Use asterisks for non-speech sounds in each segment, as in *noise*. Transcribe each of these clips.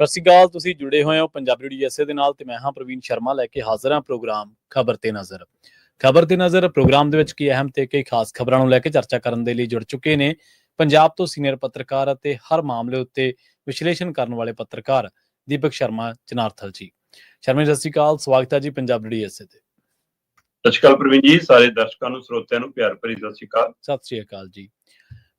ਸਤਿ ਸ਼੍ਰੀ ਅਕਾਲ ਤੁਸੀਂ ਜੁੜੇ ਹੋਏ ਹੋ ਪੰਜਾਬੀ ਰੇਡੀਓ ਐਸਏ ਦੇ ਨਾਲ ਤੇ ਮੈਂ ਹਾਂ ਪ੍ਰਵੀਨ ਸ਼ਰਮਾ ਲੈ ਕੇ ਹਾਜ਼ਰ ਹਾਂ ਪ੍ਰੋਗਰਾਮ ਖਬਰ ਤੇ ਨਜ਼ਰ। ਖਬਰ ਤੇ ਨਜ਼ਰ ਪ੍ਰੋਗਰਾਮ ਦੇ ਵਿੱਚ ਕੀ ਅਹਿਮ ਤੇ ਕਈ ਖਾਸ ਖਬਰਾਂ ਨੂੰ ਲੈ ਕੇ ਚਰਚਾ ਕਰਨ ਦੇ ਲਈ ਜੁੜ ਚੁੱਕੇ ਨੇ ਪੰਜਾਬ ਤੋਂ ਸੀਨੀਅਰ ਪੱਤਰਕਾਰ ਅਤੇ ਹਰ ਮਾਮਲੇ ਉੱਤੇ ਵਿਸ਼ਲੇਸ਼ਣ ਕਰਨ ਵਾਲੇ ਪੱਤਰਕਾਰ ਦੀਪਕ ਸ਼ਰਮਾ ਚਨਾਰਥਲ ਜੀ। ਸ਼ਰਮਾ ਜੀ, ਸਤਿ ਸ਼੍ਰੀ ਅਕਾਲ ਸਵਾਗਤ ਹੈ ਜੀ ਪੰਜਾਬੀ ਰੇਡੀਓ ਐਸਏ ਤੇ। ਸਤਿ ਸ਼੍ਰੀ ਅਕਾਲ ਪ੍ਰਵੀਨ ਜੀ ਸਾਰੇ ਦਰਸ਼ਕਾਂ ਨੂੰ ਸਰੋਤਿਆਂ ਨੂੰ ਪਿਆਰ ਭਰੀ ਸਤਿ ਸ਼੍ਰੀ ਅਕਾਲ। ਸਤਿ ਸ਼੍ਰੀ ਅਕਾਲ ਜੀ।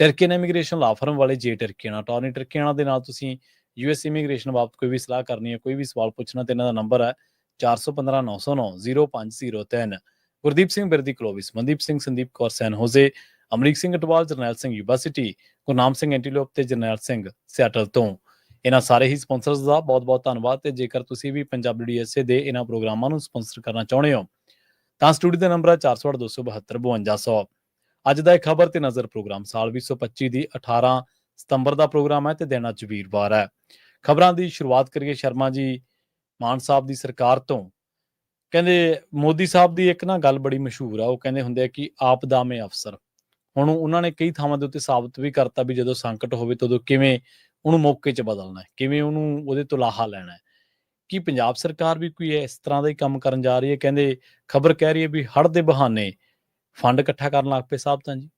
ਟਰਕੀਨ ਇਮੀਗ੍ਰੇਸ਼ਨ ਲਾ ਫਰਮ ਵਾਲੇ ਜੇ ਟਰਕੀਨਾ ਟੌਰਨੀ ਟਰਕੀਨਾ ਦੇ ਨਾਲ ਤੁਸੀਂ ਯੂਐਸ ਇਮੀਗ੍ਰੇਸ਼ਨ ਬਾਬਤ ਕੋਈ ਵੀ ਸਲਾਹ ਕਰਨੀ ਹੈ, ਕੋਈ ਵੀ ਸਵਾਲ ਪੁੱਛਣਾ, ਤੇ ਇਹਨਾਂ ਦਾ ਨੰਬਰ ਹੈ 4159090503 Gurdeep Singh Birdi Clovis Mandeep Singh, Sandeep Kaur, San Jose Amrik Singh Atwal, Jarnail Singh university. Gurnam Singh Antelope ਤੇ ਜਰਨੈਲ ਸਿੰਘ ਸਿਆਟਲ ਤੋਂ। ਇਹਨਾਂ ਸਾਰੇ ਹੀ ਸਪਾਂਸਰਸ ਦਾ ਬਹੁਤ-ਬਹੁਤ ਧੰਨਵਾਦ, ਤੇ ਜੇਕਰ ਤੁਸੀਂ ਵੀ ਪੰਜਾਬੀ ਡੀਐਸਏ ਦੇ ਇਹਨਾਂ ਪ੍ਰੋਗਰਾਮਾਂ ਨੂੰ ਸਪਾਂਸਰ ਕਰਨਾ ਚਾਹੁੰਦੇ ਹੋ, ਤਾਂ ਸਟੂਡੀਓ ਦਾ ਨੰਬਰ ਹੈ 4082725200 ਅੱਜ ਦਾ ਇਹ ਖਬਰ ਤੇ ਨਜ਼ਰ ਪ੍ਰੋਗਰਾਮ ਸਾਲ 2025 ਦੀ 18 ਸਤੰਬਰ ਦਾ ਪ੍ਰੋਗਰਾਮ ਹੈ ਤੇ ਦਿਨ ਅੱਜ ਵੀਰਵਾਰ ਹੈ। ਖਬਰਾਂ ਦੀ ਸ਼ੁਰੂਆਤ ਕਰੀਏ ਸ਼ਰਮਾ ਜੀ ਮਾਨ ਸਾਹਿਬ ਦੀ ਸਰਕਾਰ ਤੋਂ। ਕਹਿੰਦੇ ਮੋਦੀ ਸਾਹਿਬ ਦੀ ਇੱਕ ਨਾ ਗੱਲ ਬੜੀ ਮਸ਼ਹੂਰ ਆ, ਉਹ ਕਹਿੰਦੇ ਹੁੰਦੇ ਆ ਕਿ ਆਪਦਾ ਮੇ ਅਫਸਰ। ਹੁਣ ਉਹਨਾਂ ਨੇ ਕਈ ਥਾਵਾਂ ਦੇ ਉੱਤੇ ਸਾਬਤ ਵੀ ਕਰਤਾ ਵੀ ਜਦੋਂ ਸੰਕਟ ਹੋਵੇ ਤਦੋਂ ਕਿਵੇਂ ਉਹਨੂੰ ਮੌਕੇ 'ਚ ਬਦਲਣਾ ਹੈ, ਕਿਵੇਂ ਉਹਨੂੰ ਉਹਦੇ ਤੋਂ ਲਾਹਾ ਲੈਣਾ ਹੈ। ਕੀ ਪੰਜਾਬ ਸਰਕਾਰ ਵੀ ਕੋਈ ਇਸ ਤਰ੍ਹਾਂ ਦਾ ਹੀ ਕੰਮ ਕਰਨ ਜਾ ਰਹੀ ਹੈ? ਕਹਿੰਦੇ ਖਬਰ ਕਹਿ ਰਹੀ ਹੈ ਵੀ ਹੜ੍ਹ ਦੇ ਬਹਾਨੇ ਫੰਡ ਇਕੱਠਾ ਕਰਨ ਲੱਗ ਪਏ ਸਾਹਿਬ ਤਾਂ ਜੀ।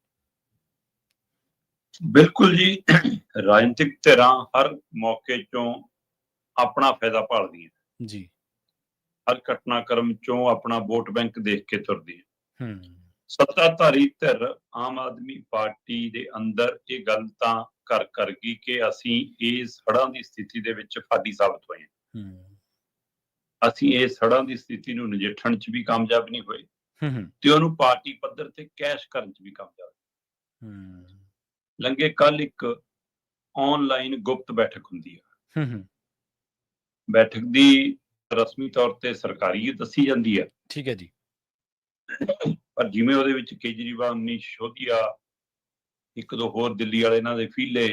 ਬਿਲਕੁਲ ਜੀ ਰਾਜਨੀਤਿਕ ਧਿਰਾਂ ਹਰ ਮੌਕੇ ਚੋਂ ਆਪਣਾ ਫਾਇਦਾ ਭਾਲਦੀਆਂ ਜੀ। ਹਰ ਘਟਨਾਕ੍ਰਮ ਚੋਂ ਆਪਣਾ ਵੋਟ ਬੈਂਕ ਦੇਖ ਕੇ ਤੁਰਦੀਆਂ ਹੂੰ। ਸੱਤਾਧਾਰੀ ਧਿਰ ਆਮ ਆਦਮੀ ਪਾਰਟੀ ਦੇ ਅੰਦਰ ਇਹ ਗੱਲ ਤਾਂ ਕਰ ਕਰ ਗਈ ਕਿ ਅਸੀਂ ਇਸ ਹੜ੍ਹਾਂ ਦੀ ਸਥਿਤੀ ਦੇ ਵਿੱਚ ਫਾਦੀ ਸਾਬਤ ਹੋਏ ਹਾਂ। ਅਸੀਂ ਇਸ ਹੜ੍ਹਾਂ ਦੀ ਸਥਿਤੀ ਨੂੰ ਨਜਿੱਠਣ 'ਚ ਵੀ ਕਾਮਯਾਬ ਨਹੀਂ ਹੋਏ। ਤੇ ਉਹਨੂੰ ਪਾਰਟੀ ਪੱਧਰ ਤੇ ਕੈਸ਼ ਕਰਨ 'ਚ ਵੀ ਕਾਮਯਾਬ ਹੂੰ। ਲੰਗੇ ਕੱਲ ਇੱਕ ਆਨਲਾਈਨ ਗੁਪਤ ਬੈਠਕ ਹੁੰਦੀ ਹੈ ਬੈਠਕ ਦੀ ਰਸਮੀ ਤੌਰ ਤੇ ਸਰਕਾਰੀ ਦੱਸੀ ਜਾਂਦੀ ਹੈ ਠੀਕ ਹੈ ਜੀ। ਪਰ ਜਿਵੇਂ ਉਹਦੇ ਵਿੱਚ ਕੇਜਰੀਵਾਲ ਮਨੀਸ਼ ਸ਼ੋਧੀਆ ਇੱਕ ਦੋ ਹੋਰ ਦਿੱਲੀ ਵਾਲੇ ਇਹਨਾਂ ਦੇ ਫੀਲੇ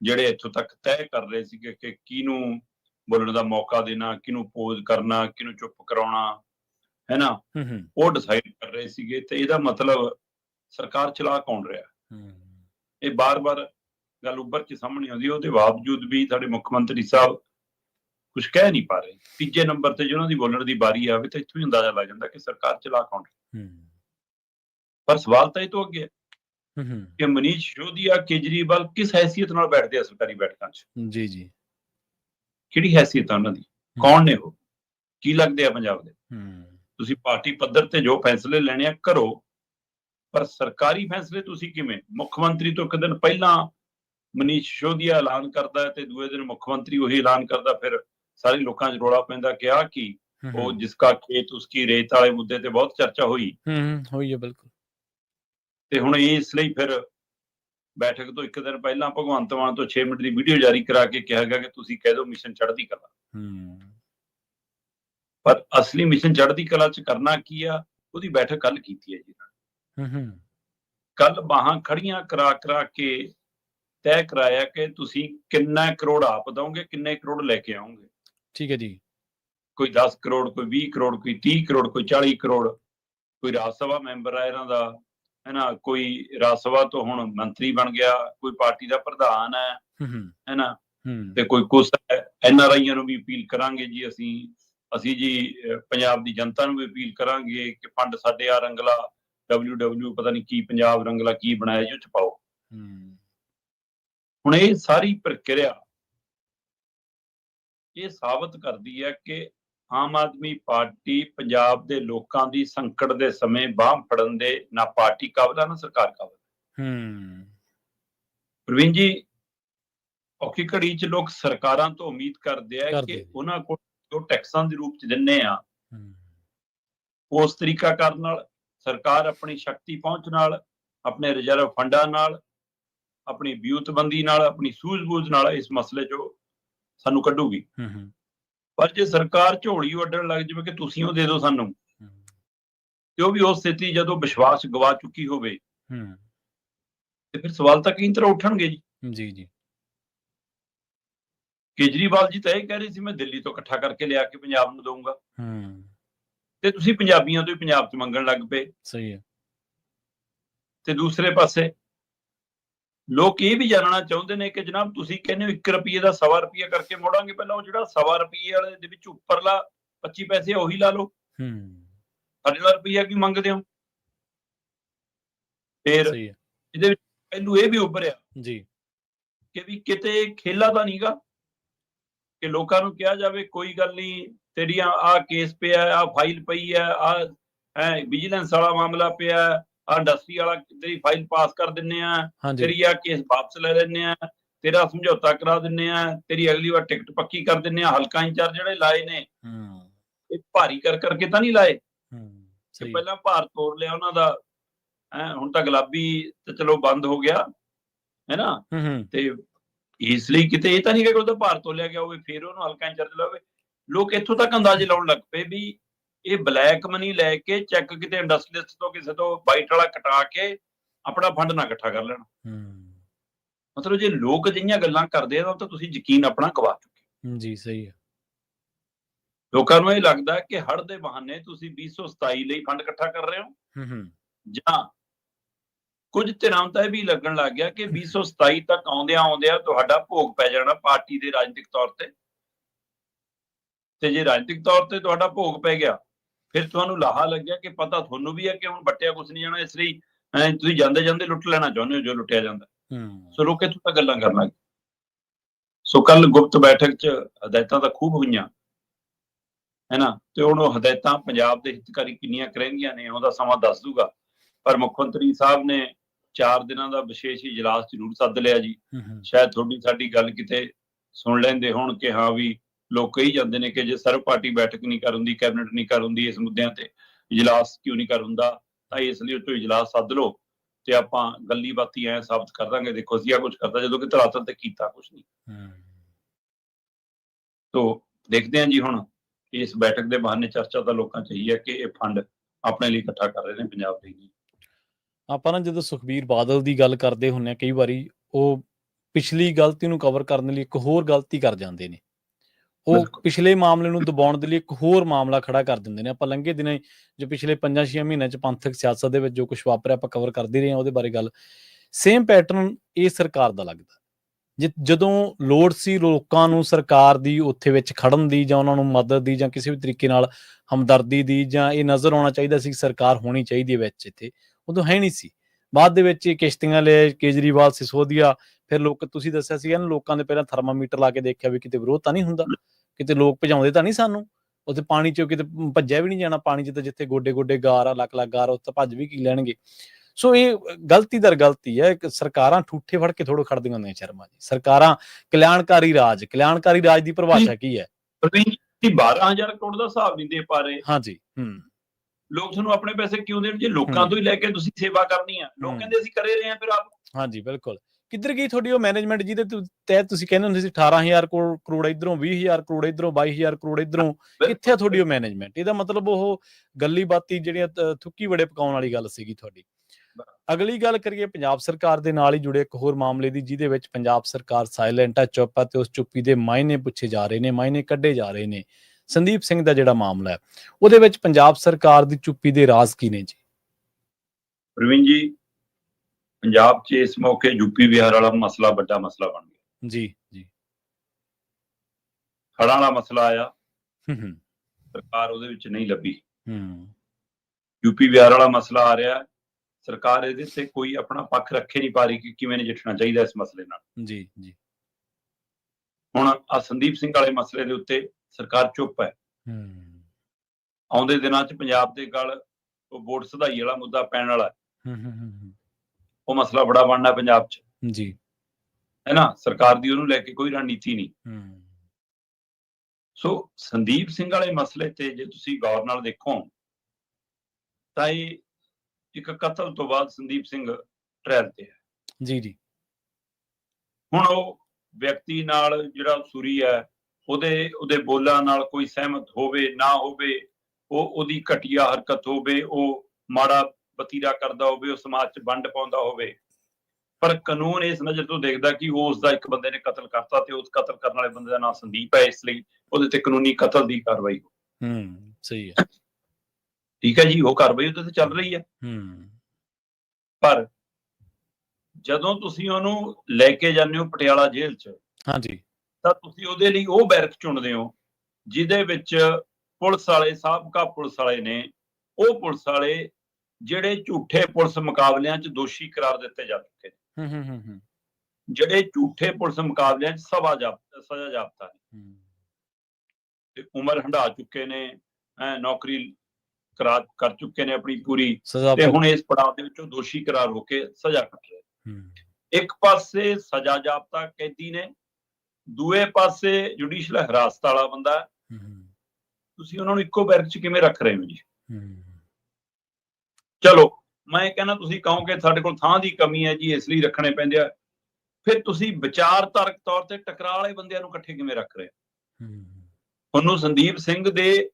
ਜਿਹੜੇ ਇੱਥੋਂ ਤੱਕ ਤੈਅ ਕਰ ਰਹੇ ਸੀਗੇ ਕਿ ਕਿਹਨੂੰ ਬੋਲਣ ਦਾ ਮੌਕਾ ਦੇਣਾ ਕਿਹਨੂੰ ਪੋਜ਼ ਕਰਨਾ ਕਿਹਨੂੰ ਚੁੱਪ ਕਰਾਉਣਾ ਹੈ ਨਾ? ਉਹ ਡਿਸਾਈਡ ਕਰ ਰਹੇ ਸੀਗੇ ਤੇ ਇਹਦਾ ਮਤਲਬ ਸਰਕਾਰ ਚਲਾ ਕੌਣ ਰਿਹਾ। ਇਹ ਬਾਰ-ਬਾਰ ਗੱਲ ਉੱਭਰ ਕੇ ਸਾਹਮਣੇ ਆਉਂਦੀ ਉਹਦੇ ਬਾਵਜੂਦ ਵੀ ਸਾਡੇ ਮੁੱਖ ਮੰਤਰੀ ਸਾਹਿਬ ਕੁਝ ਕਹਿ ਨਹੀਂ ਪਾ ਰਹੇ। ਤੀਜੇ ਨੰਬਰ ਤੇ ਜਿਹਨਾਂ ਦੀ ਬੋਲਣ ਦੀ ਵਾਰੀ ਆਵੇ ਤਾਂ ਇੱਥੋਂ ਹੀ ਅੰਦਾਜ਼ਾ ਲੱਗ ਜਾਂਦਾ ਕਿ ਸਰਕਾਰ ਚਲਾ ਕੌਣ ਰਹੀ। ਹੂੰ। ਪਰ ਸਵਾਲ ਤਾਂ ਇਹ ਤੋਂ ਅੱਗੇ ਹੈ ਕਿ ਮਨੀਸ਼ ਸ਼ੋਧੀਆ ਕੇਜਰੀਵਾਲ ਕਿਸ ਹੈਸੀਅਤ ਨਾਲ ਬੈਠਦੇ ਆ ਸਰਕਾਰੀ ਬੈਠਕਾਂ 'ਚ? ਜੀ ਜੀ। ਕਿਹੜੀ ਆ ਉਹਨਾਂ ਦੀ? ਕੌਣ ਨੇ ਉਹ? ਕੀ ਲੱਗਦੇ ਆ ਪੰਜਾਬ ਦੇ? ਹੂੰ। ਤੁਸੀਂ ਪਾਰਟੀ ਪੱਧਰ ਤੇ ਜੋ ਫੈਸਲੇ ਲੈਣੇ ਆ ਕਰੋ। ਪਰ ਸਰਕਾਰੀ ਫੈਸਲੇ ਤੁਸੀਂ ਕਿਵੇਂ? ਮੁੱਖ ਮੰਤਰੀ ਤੋਂ ਇੱਕ ਦਿਨ ਪਹਿਲਾਂ ਮਨੀਸ਼ ਸ਼ੋਧੀਆ ਐਲਾਨ ਕਰਦਾ ਤੇ ਦੂਏ ਦਿਨ ਮੁੱਖ ਮੰਤਰੀ ਉਹੀ ਐਲਾਨ ਕਰਦਾ ਫਿਰ ਸਾਰੇ ਲੋਕਾਂ 'ਚ ਰੋਲਾ ਪੈਂਦਾ ਕਿ ਆ ਕੀ ਉਹ ਜਿਸਕਾ ਖੇਤ ਉਸਕੀ ਰੇਤ ਵਾਲੇ ਮੁੱਦੇ ਤੇ ਬਹੁਤ ਚਰਚਾ ਹੋਈ। ਹੂੰ ਹੂੰ ਹੋਈ ਹੈ ਬਿਲਕੁਲ। ਤੇ ਹੁਣ ਇਸ ਲਈ ਫਿਰ ਬੈਠਕ ਤੋਂ ਇੱਕ ਦਿਨ ਪਹਿਲਾਂ ਭਗਵੰਤ ਮਾਨ ਤੋਂ 6 ਮਿੰਟ ਦੀ ਵੀਡੀਓ ਜਾਰੀ ਕਰਾ ਕੇ ਕਿਹਾ ਗਿਆ ਕਿ ਤੁਸੀਂ ਕਹਿ ਦਿਓ ਮਿਸ਼ਨ ਚੜ੍ਹਦੀ ਕਲਾ। ਹੂੰ। ਪਰ ਅਸਲੀ ਮਿਸ਼ਨ ਚੜ੍ਹਦੀ ਕਲਾ 'ਚ ਕਰਨਾ ਕੀ ਆ? ਉਹਦੀ ਬੈਠਕ ਕੱਲ ਕੀਤੀ ਹੈ ਜੀ। ਹੂੰ ਹੂੰ। ਕੱਲ ਬਾਹਾਂ ਖੜੀਆਂ ਕਰਾ ਕਰਾ ਕੇ ਤੈਅ ਕਰਾਇਆ ਕਿ ਤੁਸੀਂ ਕਿੰਨਾ ਕਰੋੜ ਆਪ ਦਓਗੇ ਕਿੰਨੇ ਕਰੋੜ ਲੈ ਕੇ ਆਓਗੇ। ਠੀਕ ਹੈ ਜੀ। ਕੋਈ 10 ਕਰੋੜ ਕੋਈ 20 ਕਰੋੜ ਕੋਈ 30 ਕਰੋੜ ਕੋਈ 40 ਕਰੋੜ ਕੋਈ ਰਾਜ ਸਭਾ ਮੈਂਬਰ ਆ ਇਹਨਾਂ ਦਾ ਹੈ ਨਾ ਕੋਈ ਰਾਜ ਸਭਾ ਤੋਂ ਹੁਣ ਮੰਤਰੀ ਬਣ ਗਿਆ ਕੋਈ ਪਾਰਟੀ ਦਾ ਪ੍ਰਧਾਨ ਹੈ ਹੂੰ ਹੂੰ। ਹੈ ਨਾ ਹੂੰ। ਤੇ ਕੋਈ ਹੈ ਐਨ ਆਰ ਆਈਆਂ ਨੂੰ ਵੀ ਅਪੀਲ ਕਰਾਂਗੇ ਜੀ ਅਸੀਂ ਅਸੀਂ ਜੀ ਪੰਜਾਬ ਦੀ ਜਨਤਾ ਨੂੰ ਵੀ ਅਪੀਲ ਕਰਾਂਗੇ ਕਿ ਫੰਡ ਸਾਡੇ ਆ ਰੰਗਲਾ www ਪਤਾ ਨਹੀਂ ਕੀ ਪੰਜਾਬ ਰੰਗਲਾ ਕੀ ਬਣਾਇਆ ਜੀ ਉਹ ਚ ਪਾਓ। ਹੂੰ। ਹੁਣ ਇਹ ਸਾਰੀ ਪ੍ਰਕਿਰਿਆ ਇਹ ਸਾਬਤ ਕਰਦੀ ਹੈ ਕਿ ਆਮ ਆਦਮੀ ਪਾਰਟੀ ਪੰਜਾਬ ਦੇ ਲੋਕਾਂ ਦੀ ਸੰਕਟ ਦੇ ਸਮੇਂ ਬਾਹ ਫੜਨ ਦੇ ਨਾ ਪਾਰਟੀ ਕਾਬਲ ਨਾ ਸਰਕਾਰ ਕਾਬਲ। ਹੂੰ। ਪ੍ਰਵੀਨ ਜੀ ਔਖੀ ਘੜੀ 'ਚ ਲੋਕ ਸਰਕਾਰਾਂ ਤੋਂ ਉਮੀਦ ਕਰਦੇ ਆ ਕਿ। ਉਹਨਾਂ ਕੋਲ ਜੋ ਟੈਕਸਾਂ ਦੇ ਰੂਪ 'ਚ ਦਿੰਨੇ ਆ ਉਸ ਤਰੀਕਾ ਕਰਨ ਨਾਲ ਸਰਕਾਰ ਆਪਣੀ ਸ਼ਕਤੀ ਪਹੁੰਚ ਨਾਲ ਆਪਣੇ ਰਿਜ਼ਰਵ ਫੰਡਾਂ ਨਾਲ ਆਪਣੀ ਵਿਊਤਬੰਦੀ ਨਾਲ ਆਪਣੀ ਸੂਝ-ਬੂਝ ਨਾਲ ਇਸ ਮਸਲੇ 'ਚੋਂ ਸਾਨੂੰ ਕੱਢੂਗੀ। ਪਰ ਜੇ ਸਰਕਾਰ ਝੋਲੀ ਵੱਢਣ ਲੱਗ ਜਾਵੇ ਕਿ ਤੁਸੀਂ ਉਹ ਦੇ ਦਿਓ ਸਾਨੂੰ ਤੇ ਉਹ ਵੀ ਉਸ ਸਥਿਤੀ ਜਦੋਂ ਵਿਸ਼ਵਾਸ ਗਵਾ ਚੁੱਕੀ ਹੋਵੇ ਤੇ ਫਿਰ ਸਵਾਲ ਤਾਂ ਕਈ ਤਰ੍ਹਾਂ ਉੱਠਣਗੇ ਜੀ। ਜੀ ਜੀ। ਕੇਜਰੀਵਾਲ ਜੀ ਤਾਂ ਇਹ ਕਹਿ ਰਹੇ ਸੀ ਮੈਂ ਦਿੱਲੀ ਤੋਂ ਇਕੱਠਾ ਕਰਕੇ ਲਿਆ ਕੇ ਪੰਜਾਬ ਨੂੰ ਦਊਂਗਾ। ਹੂੰ। ਤੇ ਤੁਸੀਂ ਪੰਜਾਬੀਆਂ ਤੋਂ ਹੀ ਪੰਜਾਬ 'ਚ ਮੰਗਣ ਲੱਗ ਪਏ। ਸਹੀ ਹੈ। ਤੇ ਦੂਸਰੇ ਪਾਸੇ ਲੋਕ ਇਹ ਵੀ ਜਾਣਨਾ ਚਾਹੁੰਦੇ ਨੇ ਕਿ ਜਨਾਬ ਤੁਸੀਂ ਕਹਿੰਦੇ ਹੋ 1 ਰੁਪਏ ਦਾ ਸਵਾ ਰੁਪਏ ਕਰਕੇ ਮੋੜਾਂਗੇ ਪਹਿਲਾਂ ਉਹ ਜਿਹੜਾ ਸਵਾ ਰੁਪਏ ਵਾਲੇ ਦੇ ਵਿੱਚ ਉੱਪਰਲਾ 25 ਪੈਸੇ ਉਹੀ ਲਾ ਲਓ। ਹੂੰ। ਅਗਲਾ ਰੁਪਈਆ ਕੀ ਮੰਗਦੇ ਹੋ? ਫਿਰ ਸਹੀ ਹੈ। ਇਹਦੇ ਵਿੱਚ ਪਹਿਲੂ ਇਹ ਵੀ ਉੱਭਰਿਆ ਜੀ। ਕਿ ਵੀ ਕਿਤੇ ਖੇਲਾ ਤਾਂ ਨਹੀਂਗਾ ਕਿ ਲੋਕਾਂ ਨੂੰ ਕਿਹਾ ਜਾਵੇ ਕੋਈ ਗੱਲ ਨਹੀਂ ਤੇਰੀਆਂ ਆ ਕੇਸ ਪਿਆ ਆ ਫਾਈਲ ਪਈ ਆ ਆ ਹੈ ਵਿਜੀਲੈਂਸ ਵਾਲਾ ਮਾਮਲਾ ਪਿਆ ਆ ਇੰਡਸਟਰੀ ਵਾਲਾ ਤੇਰੀ ਫਾਈਲ ਪਾਸ ਕਰ ਦਿੰਨੇ ਆ ਤੇਰੀ ਆ ਕੇਸ ਵਾਪਸ ਲੈ ਲੈਣੇ ਆ ਤੇਰਾ ਸਮਝੌਤਾ ਕਰਾ ਦਿੰਨੇ ਆ ਤੇਰੀ ਅਗਲੀ ਵਾਰ ਟਿਕਟ ਪੱਕੀ ਕਰ ਦਿੰਨੇ ਆ ਹਲਕਾ ਇੰਚਾਰਜ ਜਿਹੜੇ ਲਾਏ ਨੇ ਹੂੰ। ਇਹ ਭਾਰੀ ਕਰ ਕਰਕੇ ਤਾਂ ਨਹੀਂ ਲਾਏ? ਹੂੰ ਸਹੀ। ਪਹਿਲਾਂ ਭਾਰ ਤੋੜ ਲਿਆ ਉਹਨਾਂ ਦਾ ਹੈਂ ਹੁਣ ਤਾਂ ਗੁਲਾਬੀ ਤੇ ਚਲੋ ਬੰਦ ਹੋ ਗਿਆ ਹੈ ਨਾ? ਹੂੰ ਹੂੰ। ਤੇ ਇਸ ਲਈ ਕਿਤੇ ਇਹ ਤਾਂ ਨਹੀਂ ਕਿ ਉਹਦਾ ਭਾਰ ਤੋਲਿਆ ਗਿਆ ਹੋਵੇ ਫਿਰ ਉਹਨੂੰ ਹਲਕਾ ਇੰਚਾਰਜ ਲਾਵੇ। ਲੋਕ ਇੱਥੋਂ ਤੱਕ ਅੰਦਾਜ਼ੇ ਲਾਉਣ ਲੱਗ ਪਏ ਵੀ ਇਹ ਬਲੈਕ ਮਨੀ ਲੈ ਕੇ ਚੈੱਕ ਕਿਤੇ ਇੰਡਸਟਰੀਲਿਸਟ ਤੋਂ ਕਿਸੇ ਤੋਂ ਵਾਈਟ ਵਾਲਾ ਕਟਾ ਕੇ ਆਪਣਾ ਫੰਡ ਨਾ ਇਕੱਠਾ ਕਰ ਲੈਣ। ਹੂੰ। ਮਤਲਬ ਜੇ ਲੋਕ ਜਿਹੀਆਂ ਗੱਲਾਂ ਕਰਦੇ ਆ ਤਾਂ ਤੁਸੀਂ ਯਕੀਨ ਆਪਣਾ ਗਵਾ ਚੁੱਕੇ ਜੀ ਸਹੀ ਹੈ। ਲੋਕਾਂ ਨੂੰ ਇਹ ਲੱਗਦਾ ਕਿ ਹੜ ਦੇ ਬਹਾਨੇ ਤੁਸੀਂ 2027 ਲਈ ਫੰਡ ਇਕੱਠਾ ਕਰ ਰਹੇ ਹੋ। ਹੂੰ ਹੂੰ। ਜਾਂ ਕੁਝ ਧਿਰਾਂ ਤਾਂ ਇਹ ਵੀ ਲੱਗਣ ਲੱਗ ਗਿਆ ਕਿ 2027 ਤੱਕ ਆਉਂਦਿਆਂ ਆਉਂਦਿਆਂ ਤੁਹਾਡਾ ਭੋਗ ਪੈ ਜਾਣਾ ਪਾਰਟੀ ਦੇ ਰਾਜਨੀਤਿਕ ਤੌਰ ਤੇ। ਤੇ ਜੇ ਰਾਜਨੀਤਿਕ ਤੌਰ ਤੇ ਤੁਹਾਡਾ ਭੋਗ ਪੈ ਗਿਆ ਫਿਰ ਤੁਹਾਨੂੰ ਲਾਹਾ ਲੱਗਿਆ ਕਿ ਪਤਾ ਤੁਹਾਨੂੰ ਵੀ ਹੈ ਕਿ ਹੁਣ ਬੱਟਿਆ ਕੁਝ ਨਹੀਂ ਜਾਣਾ ਇਸ ਲਈ ਤੁਸੀਂ ਜਾਂਦੇ ਜਾਂਦੇ ਲੁੱਟ ਲੈਣਾ ਚਾਹੁੰਦੇ ਹੋ ਜੋ ਲੁੱਟਿਆ ਜਾਂਦਾ। ਸੋ ਲੋਕ ਇੱਥੋਂ ਤੱਕ ਗੱਲਾਂ ਕਰਨ ਲੱਗ ਸੋ ਕੱਲ ਗੁਪਤ ਬੈਠਕ 'ਚ ਹਦਾਇਤਾਂ ਤਾਂ ਖੂਬ ਹੋਈਆਂ ਹੈ ਨਾ? ਤੇ ਹੁਣ ਉਹ ਹਦਾਇਤਾਂ ਪੰਜਾਬ ਦੇ ਹਿੱਤਕਾਰੀ ਕਿੰਨੀਆਂ ਕਰਨਗੀਆਂ ਨੇ ਉਹਦਾ ਸਮਾਂ ਦੱਸ ਦੂਗਾ। ਪਰ ਮੁੱਖ ਮੰਤਰੀ ਸਾਹਿਬ ਨੇ 4 ਦਿਨਾਂ ਦਾ ਵਿਸ਼ੇਸ਼ ਇਜਲਾਸ ਜ਼ਰੂਰ ਸੱਦ ਲਿਆ ਜੀ। ਸ਼ਾਇਦ ਤੁਹਾਡੀ ਸਾਡੀ ਗੱਲ ਕਿਤੇ ਸੁਣ ਲੈਂਦੇ ਹੋਣ ਕਿ ਹਾਂ ਵੀ ਲੋਕ ਕਹੀ ਜਾਂਦੇ ਨੇ ਕਿ ਜੇ ਸਰਵ ਪਾਰਟੀ ਬੈਠਕ ਨਹੀਂ ਕਰ ਹੁੰਦੀ ਕੈਬਨਿਟ ਨਹੀਂ ਕਰ ਹੁੰਦੀ ਇਸ ਮੁੱਦਿਆਂ ਤੇ ਇਜਲਾਸ ਕਿਉਂ ਨਹੀਂ ਕਰ ਹੁੰਦਾ ਤਾਂ ਇਸ ਲਈ ਉਹ ਇਜਲਾਸ ਸੱਦ ਲਓ ਤੇ ਆਪਾਂ ਗੱਲੀ ਬਾਤੀ ਐ ਸਾਬਤ ਕਰ ਦਾਂਗੇ ਦੇਖੋ ਅਸੀਂ ਆ ਕੁਝ ਕਰਦਾ ਜਦੋਂ ਕਿ ਧਰਾਤਲ ਤੇ ਕੀਤਾ ਕੁਝ ਨਹੀਂ। ਹੂੰ। ਤੋਂ ਦੇਖਦੇ ਹਾਂ ਜੀ ਹੁਣ ਇਸ ਬੈਠਕ ਦੇ ਬਹਾਨੇ ਚਰਚਾ ਤਾਂ ਲੋਕਾਂ ਚ ਹੀ ਹੈ ਕਿ ਇਹ ਫੰਡ ਆਪਣੇ ਲਈ ਇਕੱਠਾ ਕਰ ਰਹੇ ਨੇ ਪੰਜਾਬ ਦੇ ਲਈ ਆਪਾਂ ਨਾ ਜਦੋਂ ਸੁਖਬੀਰ ਬਾਦਲ ਦੀ ਗੱਲ ਕਰਦੇ ਹੁੰਨੇ ਆ ਕਈ ਵਾਰੀ ਉਹ ਪਿਛਲੀ ਗਲਤੀ ਨੂੰ ਕਵਰ ਕਰਨ ਲਈ ਇੱਕ ਹੋਰ ਗਲਤੀ ਕਰ ਜਾਂਦੇ ਨੇ। ਉਹ। ਪਿਛਲੇ ਮਾਮਲੇ ਨੂੰ ਦਬਾਉਣ ਦੇ ਲਈ ਇੱਕ ਹੋਰ ਮਾਮਲਾ ਖੜਾ ਕਰ ਦਿੰਦੇ ਨੇ। ਆਪਾਂ ਲੰਘੇ ਦਿਨੇ ਜੋ ਪਿਛਲੇ 5-6 ਮਹੀਨਿਆਂ ਚ ਪੰਥਕ ਸਿਆਸਤ ਦੇ ਵਿੱਚ ਜੋ ਕੁਝ ਵਾਪਰਿਆ ਆਪਾਂ ਕਵਰ ਕਰਦੇ ਰਹੇ ਹਾਂ ਉਹਦੇ ਬਾਰੇ ਗੱਲ। ਸੇਮ ਪੈਟਰਨ ਇਹ ਸਰਕਾਰ ਦਾ ਲੱਗਦਾ। ਜਿ- ਜਦੋਂ ਲੋੜ ਸੀ ਲੋਕਾਂ ਨੂੰ ਸਰਕਾਰ ਦੀ ਉੱਥੇ ਵਿੱਚ ਖੜਨ ਦੀ ਜਾਂ ਉਹਨਾਂ ਨੂੰ ਮਦਦ ਦੀ ਜਾਂ ਕਿਸੇ ਵੀ ਤਰੀਕੇ ਨਾਲ ਹਮਦਰਦੀ ਦੀ ਜਾਂ ਇਹ ਨਜ਼ਰ ਆਉਣਾ ਚਾਹੀਦਾ ਸੀ ਕਿ ਸਰਕਾਰ ਹੋਣੀ ਚਾਹੀਦੀ ਹੈ ਵਿੱਚ ਇੱਥੇ ਉਦੋਂ ਹੈ ਨਹੀਂ ਸੀ। ਬਾਅਦ ਦੇ ਵਿੱਚ ਇਹ ਕਿਸ਼ਤੀਆਂ ਲੈ ਕੇਜਰੀਵਾਲ ਸਿਸੋਦੀਆ ਫਿਰ ਲੋਕ ਤੁਸੀਂ ਦੱਸਿਆ ਸੀ ਨਾ ਲੋਕਾਂ ਦੇ ਪਹਿਲਾਂ ਥਰਮਾਮੀਟਰ ਲਾ ਕੇ ਦੇਖਿਆ ਵੀ ਕਿਤੇ ਵਿਰੋਧ ਤਾਂ ਨਹੀਂ ਹੁੰਦਾ। ਕਿਤੇ ਲੋਕ ਭਜਾਉਂਦੇ ਤਾਂ ਨਹੀਂ ਸਾਨੂੰ। ਉੱਥੇ ਪਾਣੀ ਚੋਂ ਕਿਤੇ ਭੱਜਿਆ ਵੀ ਨਹੀਂ ਜਾਣਾ ਪਾਣੀ 'ਚ ਤਾਂ ਜਿੱਥੇ ਗੋਡੇ ਗੋਡੇ ਗਾਰ ਆ ਲੱਕ ਲੱਕ ਗਾਰ ਉੱਥੇ ਭੱਜ ਵੀ ਕੀ ਲੈਣਗੇ। ਸੋ ਇਹ ਗਲਤੀ ਦਰ ਗਲਤੀ ਹੈ ਇੱਕ ਸਰਕਾਰਾਂ ਠੂਠੇ ਫੜ ਕੇ ਥੋੜੋ ਖੜਦੀਆਂ ਹੁੰਦੀਆਂ ਸ਼ਰਮਾ ਜੀ। ਸਰਕਾਰਾਂ ਕਲਿਆਣਕਾਰੀ ਰਾਜ ਕਲਿਆਣਕਾਰੀ ਰਾਜ ਦੀ ਪਰਿਭਾਸ਼ਾ ਕੀ ਹੈ? ਪ੍ਰਵੀਨ ਜੀ 12000 ਕਰੋੜ ਦਾ ਹਿਸਾਬ ਨਹੀਂ ਦੇ ਪਾ ਰਹੇ। ਹਾਂਜੀ ਹੂੰ। ਲੋਕ ਤੁਹਾਨੂੰ ਆਪਣੇ ਪੈਸੇ ਕਿਉਂ ਦੇਣ? ਜੇ ਲੋਕਾਂ। ਤੋਂ ਹੀ ਲੈ ਕੇ ਤੁਸੀਂ ਸੇਵਾ ਕਰਨੀ ਆ ਲੋਕ। ਕਹਿੰਦੇ ਅਸੀਂ ਕਰੇ ਰਹੇ ਆ ਫਿਰ ਆਪ। ਹਾਂਜੀ ਬਿਲਕੁਲ। ਕਿੱਧਰ ਗਈ ਤੁਹਾਡੀ ਉਹ ਮੈਨੇਜਮੈਂਟ ਜਿਹਦੇ ਤਹਿਤ ਤੁਸੀਂ ਕਹਿੰਦੇ ਹੁੰਦੇ ਸੀ 18000 ਕਰੋੜ ਇਧਰੋਂ 20000 ਕਰੋੜ ਇਧਰੋਂ 22000 ਕਰੋੜ ਇਧਰੋਂ। ਕਿੱਥੇ ਤੁਹਾਡੀ ਉਹ ਮੈਨੇਜਮੈਂਟ ਇਹਦਾ ਮਤਲਬ ਉਹ ਗੱਲੀ ਬਾਤੀ ਜਿਹੜੀਆਂ ਥੁੱਕੀ ਬੜੇ ਪਕਾਉਣ ਵਾਲੀ ਗੱਲ ਸੀਗੀ ਤੁਹਾਡੀ। ਅਗਲੀ ਗੱਲ ਕਰੀਏ ਪੰਜਾਬ ਸਰਕਾਰ ਦੇ ਨਾਲ ਹੀ ਜੁੜੇ ਇੱਕ ਹੋਰ ਮਾਮਲੇ ਦੀ ਜਿਹਦੇ ਵਿੱਚ ਪੰਜਾਬ ਸਰਕਾਰ ਸਾਇਲੈਂਟ ਆ ਚੁੱਪ ਆ ਤੇ ਉਸ ਚੁੱਪੀ ਦੇ ਮਾਇਨੇ ਪੁੱਛੇ ਜਾ ਰਹੇ ਨੇ ਮਾਇਨੇ ਕੱਢੇ ਜਾ ਰਹੇ ਨੇ। ਸੰਦੀਪ ਸਿੰਘ ਦਾ ਜਿਹੜਾ ਮਾਮਲਾ ਹੈ ਉਹਦੇ ਵਿੱਚ ਪੰਜਾਬ ਸਰਕਾਰ ਦੀ ਚੁੱਪੀ ਦੇ ਰਾਜ਼ ਕੀ ਨੇ ਜੀ? ਪ੍ਰਵੀਨ ਜੀ ਪੰਜਾਬ 'ਚ ਇਸ ਮੌਕੇ ਯੂਪੀ ਬਿਹਾਰ ਵਾਲਾ ਮਸਲਾ ਵੱਡਾ ਮਸਲਾ ਬਣ ਗਿਆ। ਜੀ ਜੀ। ਹੜ੍ਹਾਂ ਵਾਲਾ ਮਸਲਾ ਆਇਆ। ਹੂੰ ਸਰਕਾਰ ਉਹਦੇ ਵਿੱਚ ਨਹੀਂ ਲੱਭੀ। ਹੂੰ। ਯੂਪੀ ਬਿਹਾਰ ਵਾਲਾ ਮਸਲਾ ਆ ਰਿਹਾ। ਸਰਕਾਰ ਇਹਦੇ ਤੇ ਕੋਈ ਆਪਣਾ ਪੱਖ ਰੱਖੇ ਨਹੀਂ ਪਾ ਰਹੀ ਕਿ ਕਿਵੇਂ ਨਜਿੱਠਣਾ ਚਾਹੀਦਾ ਇਸ ਮਸਲੇ ਨਾਲ। ਜੀ ਜੀ। ਹੁਣ ਆ ਸੰਦੀਪ ਸਿੰਘ ਵਾਲੇ ਮਸਲੇ ਦੇ ਉੱਤੇ ਸਰਕਾਰ ਚੁੱਪ ਹੈ। ਹੂੰ। ਆਉਂਦੇ ਦਿਨਾਂ 'ਚ ਪੰਜਾਬ ਦੇ ਗੱਲ ਉਹ ਵੋਟ ਸਧਾਈ ਵਾਲਾ ਮੁੱਦਾ ਪੈਣ ਵਾਲਾ ਹੈ। ਹੂੰ ਹੂੰ। ਉਹ ਮਸਲਾ ਬੜਾ ਬਣਨਾ ਪੰਜਾਬ 'ਚ। ਜੀ। ਹੈ ਨਾ? ਸਰਕਾਰ ਦੀ ਉਹਨੂੰ ਲੈ ਕੇ ਕੋਈ ਰਣਨੀਤੀ ਨਹੀਂ। ਹੂੰ। ਸੋ ਸੰਦੀਪ ਸਿੰਘ ਵਾਲੇ ਮਸਲੇ ਤੇ ਜੇ ਤੁਸੀਂ ਗੌਰ ਨਾਲ ਦੇਖੋ ਤਾਂ ਇਹ ਇੱਕ ਕਤਲ ਤੋਂ ਬਾਅਦ ਸੰਦੀਪ ਸਿੰਘ ਟ੍ਰਾਇਲ ਤੇ ਹੈ ਜੀ ਜੀ। ਹੁਣ ਉਹ ਵਿਅਕਤੀ ਨਾਲ ਜਿਹੜਾ ਸੁਰੀ ਹੈ ਉਹਦੇ ਉਹਦੇ ਬੋਲਾਂ ਨਾਲ ਕੋਈ ਸਹਿਮਤ ਹੋਵੇ ਨਾ ਹੋਵੇ ਉਹ ਉਹਦੀ ਘਟੀਆ ਹਰਕਤ ਹੋਵੇ ਉਹ ਮਾੜਾ ਵਤੀਰਾ ਕਰਦਾ ਹੋਵੇ ਉਹ ਸਮਾਜ 'ਚ ਵੰਡ ਪਾਉਂਦਾ ਹੋਵੇ। ਪਰ ਕਾਨੂੰਨ ਇਸ ਨਜ਼ਰ ਤੋਂ ਦੇਖਦਾ ਕਿ ਉਸ ਦਾ ਇੱਕ ਬੰਦੇ ਨੇ ਕਤਲ ਕਰਤਾ ਤੇ ਉਸ ਕਤਲ ਕਰਨ ਵਾਲੇ ਬੰਦੇ ਦਾ ਨਾਮ ਸੰਦੀਪ ਹੈ ਇਸ ਲਈ ਉਹਦੇ ਤੇ ਕਾਨੂੰਨੀ ਕਤਲ ਦੀ ਕਾਰਵਾਈ ਹੋ ਹੂੰ ਸਹੀ ਹੈ। ਠੀਕ ਹੈ ਜੀ ਉਹ ਕਾਰਵਾਈ ਉਹਦੇ ਤੇ ਚੱਲ ਰਹੀ ਹੈ। ਹੂੰ। ਪਰ ਜਦੋਂ ਤੁਸੀਂ ਉਹਨੂੰ ਲੈ ਕੇ ਜਾਂਦੇ ਹੋ ਪਟਿਆਲਾ ਜੇਲ੍ਹ 'ਚ ਹਾਂਜੀ। ਤਾਂ ਤੁਸੀਂ ਉਹਦੇ ਲਈ ਉਹ ਬੈਰਕ ਚੁਣਦੇ ਹੋ ਜਿਹਦੇ ਵਿੱਚ ਪੁਲਿਸ ਵਾਲੇ ਸਾਬਕਾ ਪੁਲਿਸ ਵਾਲੇ ਨੇ ਉਹ ਪੁਲਿਸ ਵਾਲੇ ਜਿਹੜੇ ਝੂਠੇ ਪੁਲਿਸ ਮੁਕਾਬਲਿਆਂ 'ਚ ਦੋਸ਼ੀ ਕਰਾਰ ਦਿੱਤੇ ਜਾ ਚੁੱਕੇ ਨੇ। ਹੂੰ ਹੂੰ ਹੂੰ ਜਿਹੜੇ ਝੂਠੇ ਪੁਲਿਸ ਮੁਕਾਬਲਿਆਂ 'ਚ ਸਵਾ ਜਾਬਤਾ ਸਜ਼ਾ ਜਾਬਤਾ ਨੇ। ਤੇ ਉਮਰ ਹੰਢਾ ਚੁੱਕੇ ਨੇ ਐ ਨੌਕਰੀ ਕਰਾ ਕਰ ਚੁੱਕੇ ਨੇ ਆਪਣੀ ਪੂਰੀ। ਤੇ ਹੁਣ ਇਸ ਪੜਾਅ ਦੇ ਵਿੱਚੋਂ ਦੋਸ਼ੀ ਕਰਾਰ ਹੋ ਕੇ ਸਜ਼ਾ ਕੱਟ ਰਹੇ ਇੱਕ ਪਾਸੇ ਸਜ਼ਾ ਜਾਬਤਾ ਕੈਦੀ ਨੇ ਦੂਏ ਪਾਸੇ ਜੁਡੀਸ਼ੀਅਲ ਹਿਰਾਸਤ ਵਾਲਾ ਬੰਦਾ ਤੁਸੀਂ ਉਹਨਾਂ ਨੂੰ ਇੱਕੋ ਬੈਰਕ 'ਚ ਕਿਵੇਂ ਰੱਖ ਰਹੇ ਹੋ ਜੀ? ਚਲੋ ਮੈਂ ਕਹਿੰਦਾ ਤੁਸੀਂ ਕਹੋਗੇ ਸਾਡੇ ਕੋਲ ਥਾਂ ਦੀ ਕਮੀ ਹੈ ਜੀ ਇਸ ਲਈ ਰੱਖਣੇ ਪੈਂਦੇ ਆ। ਫਿਰ ਤੁਸੀਂ ਵਿਚਾਰਧਾਰਕ ਤੌਰ ਤੇ ਟਕਰਾਅ ਵਾਲੇ ਬੰਦਿਆਂ ਨੂੰ ਇਕੱਠੇ ਕਿਵੇਂ ਰੱਖ ਰਹੇ ਹੋ? ਤੁਹਾਨੂੰ ਸੰਦੀਪ ਸਿੰਘ ਦੇ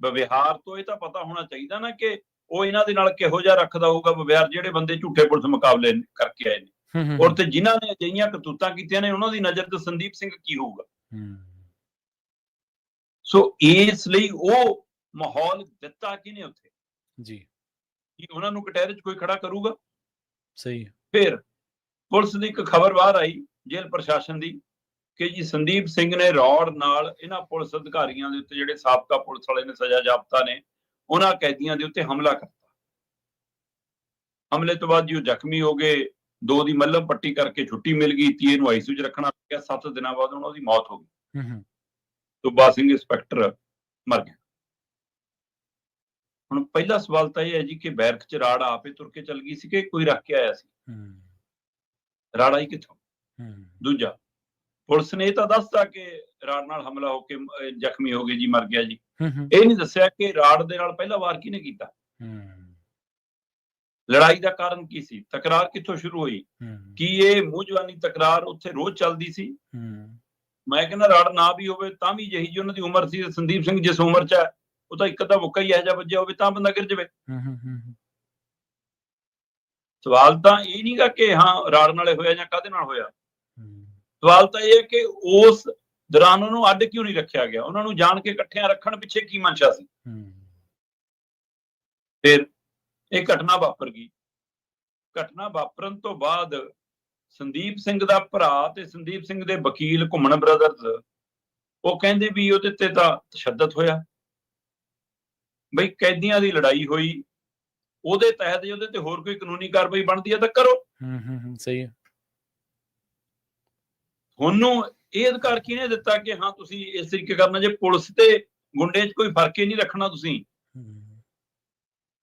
ਵਿਵਹਾਰ ਤੋਂ ਇਹ ਤਾਂ ਪਤਾ ਹੋਣਾ ਚਾਹੀਦਾ ਨਾ ਕਿ ਉਹ ਇਹਨਾਂ ਦੇ ਨਾਲ ਕਿਹੋ ਜਿਹਾ ਰੱਖਦਾ ਹੋਊਗਾ ਵਿਵਹਾਰ ਜਿਹੜੇ ਬੰਦੇ ਝੂਠੇ ਪੁਲਿਸ ਮੁਕਾਬਲੇ ਕਰਕੇ ਆਏ ਨੇ? ਔਰ ਤੇ ਜਿਨ੍ਹਾਂ ਨੇ ਅਜਿਹੀਆਂ ਕਰਤੂਤਾਂ ਕੀਤੀਆਂ ਨੇ ਉਹਨਾਂ ਦੀ ਨਜ਼ਰ ਤੇ ਸੰਦੀਪ ਸਿੰਘ ਕੀ ਹੋਊਗਾ? ਸੋ ਇਸ ਲਈ ਉਹ ਮਾਹੌਲ ਦਿੱਤਾ ਕਿਨੇ ਉੱਥੇ? ਜੀ। ਕਿ ਉਹਨਾਂ ਨੂੰ ਕਟਹਿਰੇ 'ਚ ਕੋਈ ਖੜਾ ਕਰੂਗਾ? ਸਹੀ ਫਿਰ ਪੁਲਿਸ ਦੀ ਇੱਕ ਖਬਰ ਬਾਹਰ ਆਈ ਜੇਲ੍ਹ ਪ੍ਰਸ਼ਾਸਨ ਦੀ ਕਿ ਜੀ ਸੰਦੀਪ ਸਿੰਘ ਨੇ ਰੌੜ ਨਾਲ ਇਹਨਾਂ ਪੁਲਿਸ ਅਧਿਕਾਰੀਆਂ ਦੇ ਉੱਤੇ ਜਿਹੜੇ ਸਾਬਕਾ ਪੁਲਿਸ ਵਾਲੇ ਨੇ ਸਜ਼ਾ ਜਾਬਤਾ ਨੇ ਉਹਨਾਂ ਕੈਦੀਆਂ ਦੇ ਉੱਤੇ ਹਮਲਾ ਕਰਤਾ। ਹਮਲੇ ਤੋਂ ਬਾਅਦ ਜੀ ਉਹ ਜ਼ਖਮੀ ਹੋ ਗਏ ਦੋ ਦੀ ਮੱਲਮ ਪੱਟੀ ਕਰਕੇ ਛੁੱਟੀ ਮਿਲ ਗਈ ਤੀਏ ਨੂੰ ਆਈਸੀਯੂ 'ਚ ਰੱਖਣਾ ਪਿਆ 7 ਦਿਨਾਂ ਬਾਅਦ ਉਹਨਾਂ ਦੀ ਮੌਤ ਹੋ ਗਈ। ਹੂੰ ਹੂੰ। ਸੁੱਬਾ ਸਿੰਘ ਇੰਸਪੈਕਟਰ ਮਰ ਗਿਆ। ਹੁਣ ਪਹਿਲਾ ਸਵਾਲ ਤਾਂ ਇਹ ਹੈ ਜੀ ਕਿ ਬੈਰਕ ਚ ਰਾੜ ਆਪੇ ਤੁਰ ਕੇ ਚਲ ਗਈ ਸੀ ਕਿ ਕੋਈ ਰੱਖ ਕੇ ਆਇਆ ਸੀ? ਹੂੰ। ਰਾੜ ਆਈ ਕਿੱਥੋਂ? ਹੂੰ। ਦੂਜਾ ਪੁਲਿਸ ਨੇ ਇਹ ਤਾਂ ਦੱਸਤਾ ਕਿ ਰਾੜ ਨਾਲ ਹਮਲਾ ਹੋ ਕੇ ਜ਼ਖਮੀ ਹੋ ਗਏ ਜੀ ਮਰ ਗਿਆ ਜੀ। ਹੂੰ ਹੂੰ ਇਹ ਨਹੀਂ ਦੱਸਿਆ ਕਿ ਰਾੜ ਦੇ ਨਾਲ ਪਹਿਲਾ ਵਾਰ ਕਿਹਨੇ ਕੀਤਾ? ਲੜਾਈ ਦਾ ਕਾਰਨ ਕੀ ਸੀ? ਤਕਰਾਰ ਕਿੱਥੋਂ ਸ਼ੁਰੂ ਹੋਈ? ਕੀ ਇਹ ਮੂੰਹ ਜਵਾਨੀ ਤਕਰਾਰ ਉੱਥੇ ਰੋਜ਼ ਚੱਲਦੀ ਸੀ? ਮੈਂ ਕਹਿੰਦਾ ਰਾੜ ਨਾ ਵੀ ਹੋਵੇ ਤਾਂ ਵੀ ਜਿਹੀ ਜੀ ਉਹਨਾਂ ਦੀ ਉਮਰ ਸੀ ਸੰਦੀਪ ਸਿੰਘ ਜਿਸ ਉਮਰ 'ਚ ਹੈ ਉਹ ਤਾਂ ਇੱਕ ਅੱਧਾ ਮੁੱਕਾ ਹੀ ਇਹੋ ਜਿਹਾ ਵੱਜਿਆ ਹੋਵੇ ਤਾਂ ਬੰਦਾ ਗਿਰ ਜਾਵੇ। ਸਵਾਲ ਤਾਂ ਇਹ ਨਹੀਂਗਾ ਕਿ ਹਾਂ ਰਾੜ ਨਾਲੇ ਹੋਇਆ ਜਾਂ ਕਾਦੇ ਨਾਲ ਹੋਇਆ? ਸਵਾਲ ਤਾਂ ਇਹ ਹੈ ਕਿ ਉਸ ਦੌਰਾਨ ਉਹਨੂੰ ਅੱਡ ਕਿਉਂ ਨਹੀਂ ਰੱਖਿਆ ਗਿਆ? ਉਹਨਾਂ ਨੂੰ ਜਾਣ ਕੇ ਇਕੱਠਿਆਂ ਰੱਖਣ ਪਿੱਛੇ ਕੀ ਮਨਸ਼ਾ ਸੀ? ਫਿਰ ਇਹ ਘਟਨਾ ਵਾਪਰ ਗਈ। ਘਟਨਾ ਵਾਪਰਨ ਤੋਂ ਬਾਅਦ ਸੰਦੀਪ ਸਿੰਘ ਦਾ ਭਰਾ ਤੇ ਸੰਦੀਪ ਸਿੰਘ ਦੇ ਵਕੀਲ ਘੁੰਮਣ ਬ੍ਰਦਰਜ਼ ਉਹ ਕਹਿੰਦੇ ਵੀ ਉਹਦੇ ਤੇ ਤਾਂ ਤਸ਼ੱਦਦ ਹੋਇਆ। ਬਈ ਕੈਦੀਆਂ ਦੀ ਲੜਾਈ ਹੋਈ ਉਹਦੇ ਤਹਿਤ ਜੇ ਉਹਦੇ ਤੇ ਹੋਰ ਕੋਈ ਕਾਨੂੰਨੀ ਕਾਰਵਾਈ ਬਣਦੀ ਹੈ ਤਾਂ ਕਰੋ। ਹੂੰ ਹੂੰ ਹੂੰ ਸਹੀ ਹੈ। ਤੁਹਾਨੂੰ ਇਹ ਅਧਿਕਾਰ ਕਿਹਨੇ ਦਿੱਤਾ ਕਿ ਹਾਂ ਤੁਸੀਂ ਇਸ ਤਰੀਕੇ ਕਰਨਾ ਜੇ ਪੁਲਿਸ ਤੇ ਗੁੰਡੇ 'ਚ ਕੋਈ ਫ਼ਰਕ ਹੀ ਨਹੀਂ ਰੱਖਣਾ ਤੁਸੀਂ?